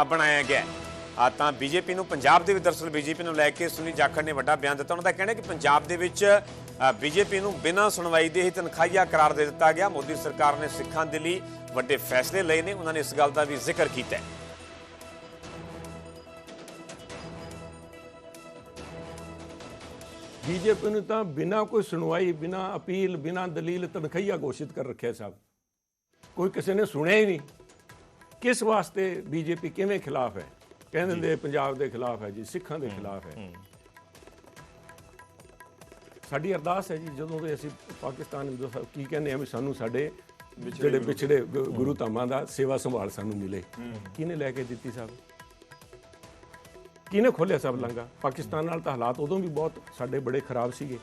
ਬਣਾਇਆ ਗਿਆ ਆ ਤਾਂ ਬੀਜੇਪੀ ਨੂੰ ਪੰਜਾਬ ਦੇ ਵਿੱਚ ਦਰਸਲ ਬੀਜੇਪੀ ਨੂੰ ਲੈ ਕੇ ਸੁਨੀਲ ਜਾਖੜ ਨੇ ਵੱਡਾ ਬਿਆਨ ਦਿੱਤਾ। ਉਹਨਾਂ ਦਾ ਕਹਿਣਾ ਕਿ ਪੰਜਾਬ ਦੇ ਵਿੱਚ ਬੀਜੇਪੀ ਨੂੰ ਬਿਨਾਂ ਸੁਣਵਾਈ ਦੇ ਹੀ ਤਨਖਾਹੀਆ ਕਰਾਰ ਦੇ ਦਿੱਤਾ ਗਿਆ। ਮੋਦੀ ਸਰਕਾਰ ਨੇ ਸਿੱਖਾਂ ਦੇ ਲਈ ਵੱਡੇ ਫੈਸਲੇ ਲਏ ਨੇ। ਉਹਨਾਂ ਨੇ ਇਸ ਗੱਲ ਦਾ ਵੀ ਜ਼ਿਕਰ ਕੀਤਾ ਹੈ। ਬੀਜੇਪੀ ਨੂੰ ਤਾਂ ਬਿਨਾਂ ਕੋਈ ਸੁਣਵਾਈ ਬਿਨਾਂ ਅਪੀਲ ਬਿਨਾਂ ਦਲੀਲ ਤਨਖਈਆ ਘੋਸ਼ਿਤ ਕਰ ਰੱਖਿਆ ਸਾਹਿਬ। ਕੋਈ ਕਿਸੇ ਨੇ ਸੁਣਿਆ ਹੀ ਨਹੀਂ। ਕਿਸ ਵਾਸਤੇ ਬੀਜੇਪੀ ਕਿਵੇਂ ਖਿਲਾਫ ਹੈ? ਕਹਿੰਦੇ ਪੰਜਾਬ ਦੇ ਖਿਲਾਫ ਹੈ ਜੀ ਸਿੱਖਾਂ ਦੇ ਖਿਲਾਫ ਹੈ। ਸਾਡੀ ਅਰਦਾਸ ਹੈ ਜੀ ਜਦੋਂ ਦੇ ਅਸੀਂ ਪਾਕਿਸਤਾਨ ਵਿੱਚ ਕੀ ਕਹਿੰਦੇ ਆ ਵੀ ਸਾਨੂੰ ਸਾਡੇ ਜਿਹੜੇ ਵਿਛੜੇ ਗੁ- ਗੁਰੂ ਧਾਮਾਂ ਦਾ ਸੇਵਾ ਸੰਭਾਲ ਸਾਨੂੰ ਮਿਲੇ। ਕਿਹਨੇ ਲੈ ਕੇ ਦਿੱਤੀ ਸਾਹਿਬ ਕਿਹਨੇ ਖੋਲਿਆ ਸਭ ਲੰਗਾ ਪਾਕਿਸਤਾਨ ਨਾਲ ਤਾਂ ਹਾਲਾਤ ਉਦੋਂ ਵੀ ਬਹੁਤ ਸਾਡੇ ਬੜੇ ਖਰਾਬ ਸੀਗੇ।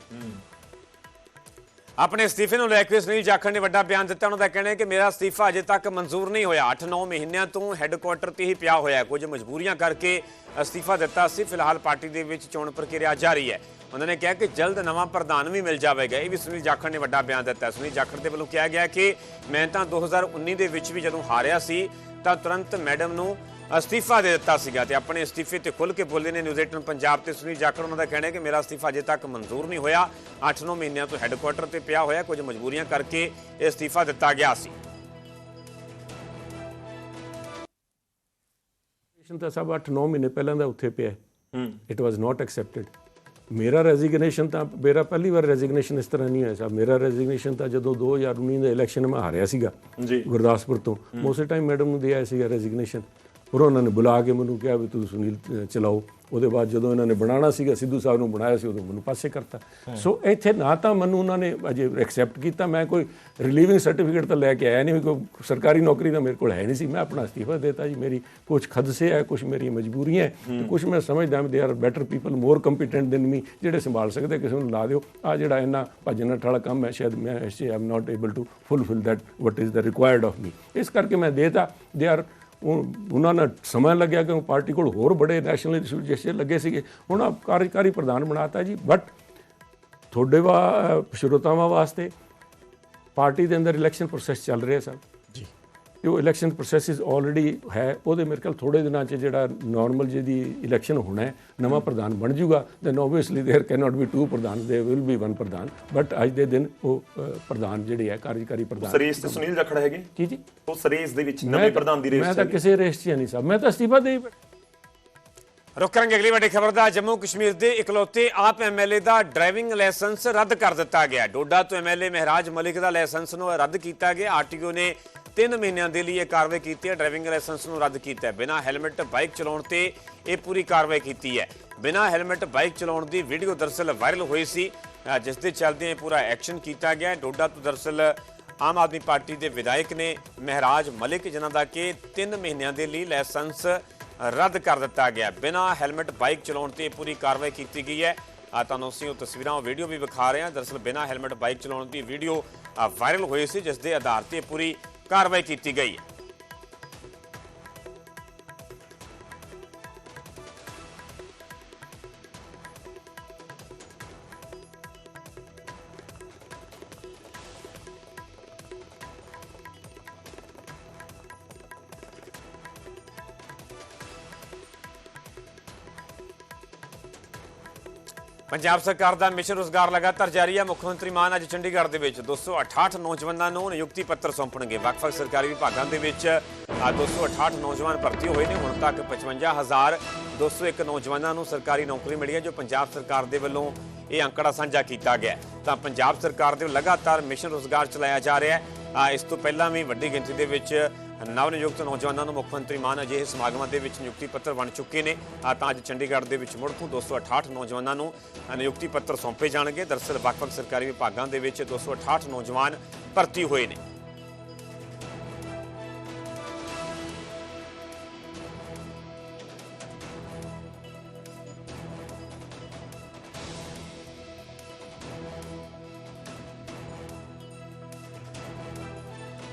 ਆਪਣੇ ਅਸਤੀਫੇ ਨੂੰ ਲੈ ਕੇ ਸੁਨੀਲ ਜਾਖੜ ਨੇ ਵੱਡਾ ਬਿਆਨ ਦਿੱਤਾ। ਉਹਨਾਂ ਦਾ ਕਹਿਣਾ ਹੈ ਕਿ ਮੇਰਾ ਅਸਤੀਫਾ ਅਜੇ ਤੱਕ ਮਨਜ਼ੂਰ ਨਹੀਂ ਹੋਇਆ। 8-9 ਮਹੀਨਿਆਂ ਤੋਂ ਹੈੱਡਕੁਆਟਰ ਤੇ ਹੀ ਪਿਆ ਹੋਇਆ ਹੈ। ਕੁਝ ਮਜਬੂਰੀਆਂ ਕਰਕੇ ਅਸਤੀਫਾ ਦਿੱਤਾ ਸੀ। ਫਿਲਹਾਲ ਪਾਰਟੀ ਦੇ ਵਿੱਚ ਚੋਣ ਪ੍ਰਕਿਰਿਆ ਜਾਰੀ ਹੈ। ਉਹਨਾਂ ਨੇ ਕਿਹਾ ਕਿ ਜਲਦ ਨਵਾਂ ਪ੍ਰਧਾਨ ਵੀ ਮਿਲ ਜਾਵੇਗਾ। ਇਹ ਵੀ ਸੁਨੀਲ ਜਾਖੜ ਨੇ ਵੱਡਾ ਬਿਆਨ ਦਿੱਤਾ। ਸੁਨੀਲ ਜਾਖੜ ਦੇ ਵੱਲੋਂ ਕਿਹਾ ਗਿਆ ਕਿ ਮੈਂ ਤਾਂ 2019 ਦੇ ਵਿੱਚ ਵੀ ਜਦੋਂ ਹਾਰਿਆ ਸੀ ਤਾਂ ਤੁਰੰਤ ਮੈਡਮ ਨੂੰ ਅਸਤੀਫਾ ਦੇ ਦਿੱਤਾ ਸੀਗਾ ਤੇ ਆਪਣੇ ਅਸਤੀਫੇ ਤੇ ਖੁੱਲ ਕੇ ਬੋਲੇ ਨੇ ਨਿਊਜ਼ 18 ਪੰਜਾਬ ਤੇ ਸੁਨੀਲ ਜਾਖੜ। ਉਹਨਾਂ ਦਾ ਕਹਿਣਾ ਹੈ ਕਿ ਮੇਰਾ ਅਸਤੀਫਾ ਅਜੇ ਤੱਕ ਮਨਜ਼ੂਰ ਨਹੀਂ ਹੋਇਆ। 8-9 ਮਹੀਨਿਆਂ ਤੋਂ ਹੈੱਡਕੁਆਟਰ ਤੇ ਪਿਆ ਹੋਇਆ ਕੁਝ ਮਜਬੂਰੀਆਂ ਕਰਕੇ ਇਹ ਅਸਤੀਫਾ ਦਿੱਤਾ ਗਿਆ ਸੀ। ਤਾਂ ਸਭ 8-9 ਮਹੀਨੇ ਪਹਿਲਾਂ ਦਾ ਉੱਥੇ ਪਿਆ। ਇਟ ਵਾਸ ਨਾਟ ਐਕਸੈਪਟਡ ਮੇਰਾ ਰੈਜ਼ਿਗਨੇਸ਼ਨ ਤਾਂ ਮੇਰਾ ਪਹਿਲੀ ਵਾਰ ਰੈਜ਼ਿਗਨੇਸ਼ਨ ਇਸ ਤਰ੍ਹਾਂ ਨਹੀਂ ਹੋਇਆ ਸਾਹਿਬ ਮੇਰਾ ਰੈਜ਼ਿਗਨੇਸ਼ਨ ਤਾਂ ਜਦੋਂ 2019 ਦੇ ਇਲੈਕਸ਼ਨ ਮੈਂ ਹਾਰਿਆ ਸੀਗਾ ਜੀ। ਗੁਰਦਾਸਪੁਰ ਤੋਂ। ਉਸੇ ਟਾਈਮ ਮੈਡਮ ਨੂੰ ਦਿਆ ਸੀਗਾ ਰੈਜ਼ਿਗਨੇਸ਼ਨ ਪਰ ਉਹਨਾਂ ਨੇ ਬੁਲਾ ਕੇ ਮੈਨੂੰ ਕਿਹਾ ਵੀ ਤੂੰ ਸੁਨੀਲ ਚਲਾਓ। ਉਹਦੇ ਬਾਅਦ ਜਦੋਂ ਇਹਨਾਂ ਨੇ ਬਣਾਉਣਾ ਸੀਗਾ ਸਿੱਧੂ ਸਾਹਿਬ ਨੂੰ ਬਣਾਇਆ ਸੀ ਉਦੋਂ ਮੈਨੂੰ ਪਾਸੇ ਕਰਤਾ। ਸੋ ਇੱਥੇ ਨਾ ਤਾਂ ਮੈਨੂੰ ਉਹਨਾਂ ਨੇ ਅਜੇ ਐਕਸੈਪਟ ਕੀਤਾ ਮੈਂ ਕੋਈ ਰਿਲੀਵਿੰਗ ਸਰਟੀਫਿਕੇਟ ਤਾਂ ਲੈ ਕੇ ਆਇਆ ਨਹੀਂ ਕੋਈ ਸਰਕਾਰੀ ਨੌਕਰੀ ਤਾਂ ਮੇਰੇ ਕੋਲ ਹੈ ਨਹੀਂ ਸੀ। ਮੈਂ ਆਪਣਾ ਅਸਤੀਫਾ ਦੇਤਾ ਜੀ ਮੇਰੀ ਕੁਝ ਖਦਸੇ ਹੈ ਕੁਝ ਮੇਰੀ ਮਜਬੂਰੀਆਂ ਹੈ ਤੇ ਕੁਝ ਮੈਂ ਸਮਝਦਾ ਮੈਂ they are better people more competent than me ਜਿਹੜੇ ਸੰਭਾਲ ਸਕਦੇ ਕਿਸੇ ਨੂੰ ਲਾ ਦਿਓ। ਆ ਜਿਹੜਾ ਇੰਨਾ ਭੱਜਣ ਵਾਲਾ ਕੰਮ ਹੈ ਸ਼ਾਇਦ ਮੈਂ ਇਸ am not able to fulfil that what is the required of me ਇਸ ਕਰਕੇ ਮੈਂ ਦੇਤਾ। ਦੇ ਆਰ ਉਹਨਾਂ ਨਾਲ ਸਮਾਂ ਲੱਗਿਆ ਕਿ ਪਾਰਟੀ ਕੋਲ ਹੋਰ ਬੜੇ ਨੈਸ਼ਨਲ ਇਸ਼ੂ ਲੱਗੇ ਸੀਗੇ, ਹੁਣ ਆਪ ਕਾਰਜਕਾਰੀ ਪ੍ਰਧਾਨ ਬਣਾਤਾ ਜੀ ਬਟ ਤੁਹਾਡੇ ਵਾ ਸ਼ਰੋਤਾਵਾਂ ਵਾਸਤੇ ਪਾਰਟੀ ਦੇ ਅੰਦਰ ਇਲੈਕਸ਼ਨ ਪ੍ਰੋਸੈਸ ਚੱਲ ਰਿਹਾ ਸਰ। ਉਹ ਇਲੈਕਸ਼ਨ ਪ੍ਰੋਸੈਸ ਇਜ਼ ਆਲਰੇਡੀ ਹੈ ਉਹਦੇ ਮੇਰੇ ਖਿਆਲ ਥੋੜੇ ਦਿਨਾਂ 'ਚ ਜਿਹੜਾ ਨਾਰਮਲ ਜਿਹਦੀ ਇਲੈਕਸ਼ਨ ਹੋਣਾ ਹੈ ਨਵਾਂ ਪ੍ਰਧਾਨ ਬਣ ਜਾਊਗਾ then obviously there can not be two ਪ੍ਰਧਾਨ ਦੇ ਵਿਲ ਬੀ ਵਨ ਪ੍ਰਧਾਨ ਬਟ ਅੱਜ ਦੇ ਦਿਨ ਉਹ ਅ, ਪ੍ਰਧਾਨ ਜਿਹੜੇ ਹੈ ਕਾਰਜਕਾਰੀ ਪ੍ਰਧਾਨ ਸਰੇਸ ਤੇ ਸੁਨੀਲ ਜਖੜ ਹੈਗੇ ਕੀ ਜੀ ਉਹ ਸਰੇਸ ਦੇ ਵਿੱਚ ਮੈਂ ਨਵੇਂ ਪ੍ਰਧਾਨ ਦੀ ਰੇਸ ਮੈਂ ਚ ਤਾਂ ਹੈਗੇ। ਕਿਸੇ ਰੇਸ 'ਚ ਨਹੀਂ ਸਾਹਿਬ ਮੈਂ ਤਾਂ ਅਸਤੀਫਾ ਦੇ ਹੀ ਬੈਠਾ। ਰੁਕ ਕਰਾਂਗੇ ਅਗਲੀ ਵੱਡੀ ਖਬਰ ਦਾ ਜੰਮੂ ਕਸ਼ਮੀਰ ਦੇ ਇਕਲੌਤੇ ਆਪ ਐਮਐਲਏ ਦਾ ਡਰਾਈਵਿੰਗ ਲਾਇਸੈਂਸ ਰੱਦ ਕਰ ਦਿੱਤਾ ਗਿਆ ਡੋਡਾ ਤੋਂ ਐਮਐਲਏ ਮਹਿਰਾਜ ਮਲਿਕ ਦਾ ਲਾਇਸੈਂਸ ਨੂੰ ਰੱਦ ਕੀਤਾ ਗਿਆ ਆਰਟੀਓ ਨੇ 3 ਮਹੀਨਿਆਂ ਦੇ ਲਈ ਇਹ ਕਾਰਵਾਈ ਕੀਤੀ ਹੈ। ਡਰਾਈਵਿੰਗ ਲਾਇਸੈਂਸ ਨੂੰ ਰੱਦ ਕੀਤਾ ਹੈ। ਬਿਨਾਂ ਹੈਲਮਟ ਬਾਈਕ ਚਲਾਉਣ ਤੇ ਇਹ ਪੂਰੀ ਕਾਰਵਾਈ ਕੀਤੀ ਹੈ। ਬਿਨਾਂ ਹੈਲਮਟ ਬਾਈਕ ਚਲਾਉਣ ਦੀ ਵੀਡੀਓ ਦਰਸਲ ਵਾਇਰਲ ਹੋਈ ਸੀ। ਜਿਸ ਦੇ ਚੱਲਦੇ ਇਹ ਪੂਰਾ ਐਕਸ਼ਨ ਕੀਤਾ ਗਿਆ ਡੋਡਾ ਤੋਂ ਦਰਸਲ ਆਮ ਆਦਮੀ ਪਾਰਟੀ ਦੇ ਵਿਧਾਇਕ ਨੇ ਮਹਿਰਾਜ ਮਲਿਕ, ਜਿਨ੍ਹਾਂ ਦਾ ਕਿ 3 ਮਹੀਨਿਆਂ ਦੇ ਲਈ ਲਾਇਸੈਂਸ ਰੱਦ ਕਰ ਦਿੱਤਾ ਗਿਆ ਬਿਨਾਂ ਹੈਲਮਟ ਬਾਈਕ ਚਲਾਉਣ ਤੇ ਪੂਰੀ ਕਾਰਵਾਈ ਕੀਤੀ ਗਈ ਹੈ। ਆ ਤੁਹਾਨੂੰ ਅਸੀਂ ਉਹ ਤਸਵੀਰਾਂ, ਉਹ ਵੀਡੀਓ ਵੀ ਵਿਖਾ ਰਹੇ ਹਾਂ। ਦਰਅਸਲ ਬਿਨਾਂ ਹੈਲਮਟ ਬਾਈਕ ਚਲਾਉਣ ਦੀ ਵੀਡੀਓ ਵਾਇਰਲ ਹੋਈ ਸੀ, ਜਿਸ ਦੇ ਆਧਾਰ ਤੇ ਪੂਰੀ ਕਾਰਵਾਈ ਕੀਤੀ ਗਈ ਹੈ। ਪੰਜਾਬ ਸਰਕਾਰ ਦਾ ਮਿਸ਼ਨ ਰੋਜ਼ਗਾਰ ਲਗਾਤਾਰ ਜਾਰੀ ਹੈ ਮੁੱਖ ਮੰਤਰੀ ਮਾਨ ਅੱਜ ਚੰਡੀਗੜ੍ਹ ਦੇ ਵਿੱਚ 268 ਨੌਜਵਾਨਾਂ ਨੂੰ ਨਿਯੁਕਤੀ ਪੱਤਰ ਸੌਂਪਣਗੇ। ਵੱਖ-ਵੱਖ ਸਰਕਾਰੀ ਵਿਭਾਗਾਂ ਦੇ ਵਿੱਚ ਆ 268 ਨੌਜਵਾਨ ਭਰਤੀ ਹੋਏ ਨੇ। ਹੁਣ ਤੱਕ 55201 ਨੌਜਵਾਨਾਂ ਨੂੰ ਸਰਕਾਰੀ ਨੌਕਰੀ ਮਿਲੀ ਹੈ, ਜੋ ਪੰਜਾਬ ਸਰਕਾਰ ਦੇ ਵੱਲੋਂ ਇਹ ਅੰਕੜਾ ਸਾਂਝਾ ਕੀਤਾ ਗਿਆ ਤਾਂ ਪੰਜਾਬ ਸਰਕਾਰ ਦੇ ਲਗਾਤਾਰ ਮਿਸ਼ਨ ਰੋਜ਼ਗਾਰ ਚਲਾਇਆ ਜਾ ਰਿਹਾ ਹੈ। ਇਸ ਤੋਂ ਪਹਿਲਾਂ ਵੀ ਵੱਡੀ ਗਿਣਤੀ ਦੇ ਵਿੱਚ ਨਵ ਨਿਯੁਕਤ ਨੌਜਵਾਨਾਂ ਨੂੰ ਮੁੱਖ ਮੰਤਰੀ ਮਾਨ ਅਜਿਹੇ ਸਮਾਗਮਾਂ ਦੇ ਵਿੱਚ ਨਿਯੁਕਤੀ ਪੱਤਰ ਬਣ ਚੁੱਕੇ ਨੇ। ਤਾਂ ਅੱਜ ਚੰਡੀਗੜ੍ਹ ਦੇ ਵਿੱਚ ਮੁੜ ਤੋਂ 268 ਨੌਜਵਾਨਾਂ ਨੂੰ ਨਿਯੁਕਤੀ ਪੱਤਰ ਸੌਂਪੇ ਜਾਣਗੇ। ਦਰਅਸਲ ਵੱਖ-ਵੱਖ ਸਰਕਾਰੀ ਵਿਭਾਗਾਂ ਦੇ ਵਿੱਚ 268 ਨੌਜਵਾਨ ਭਰਤੀ ਹੋਏ ਨੇ।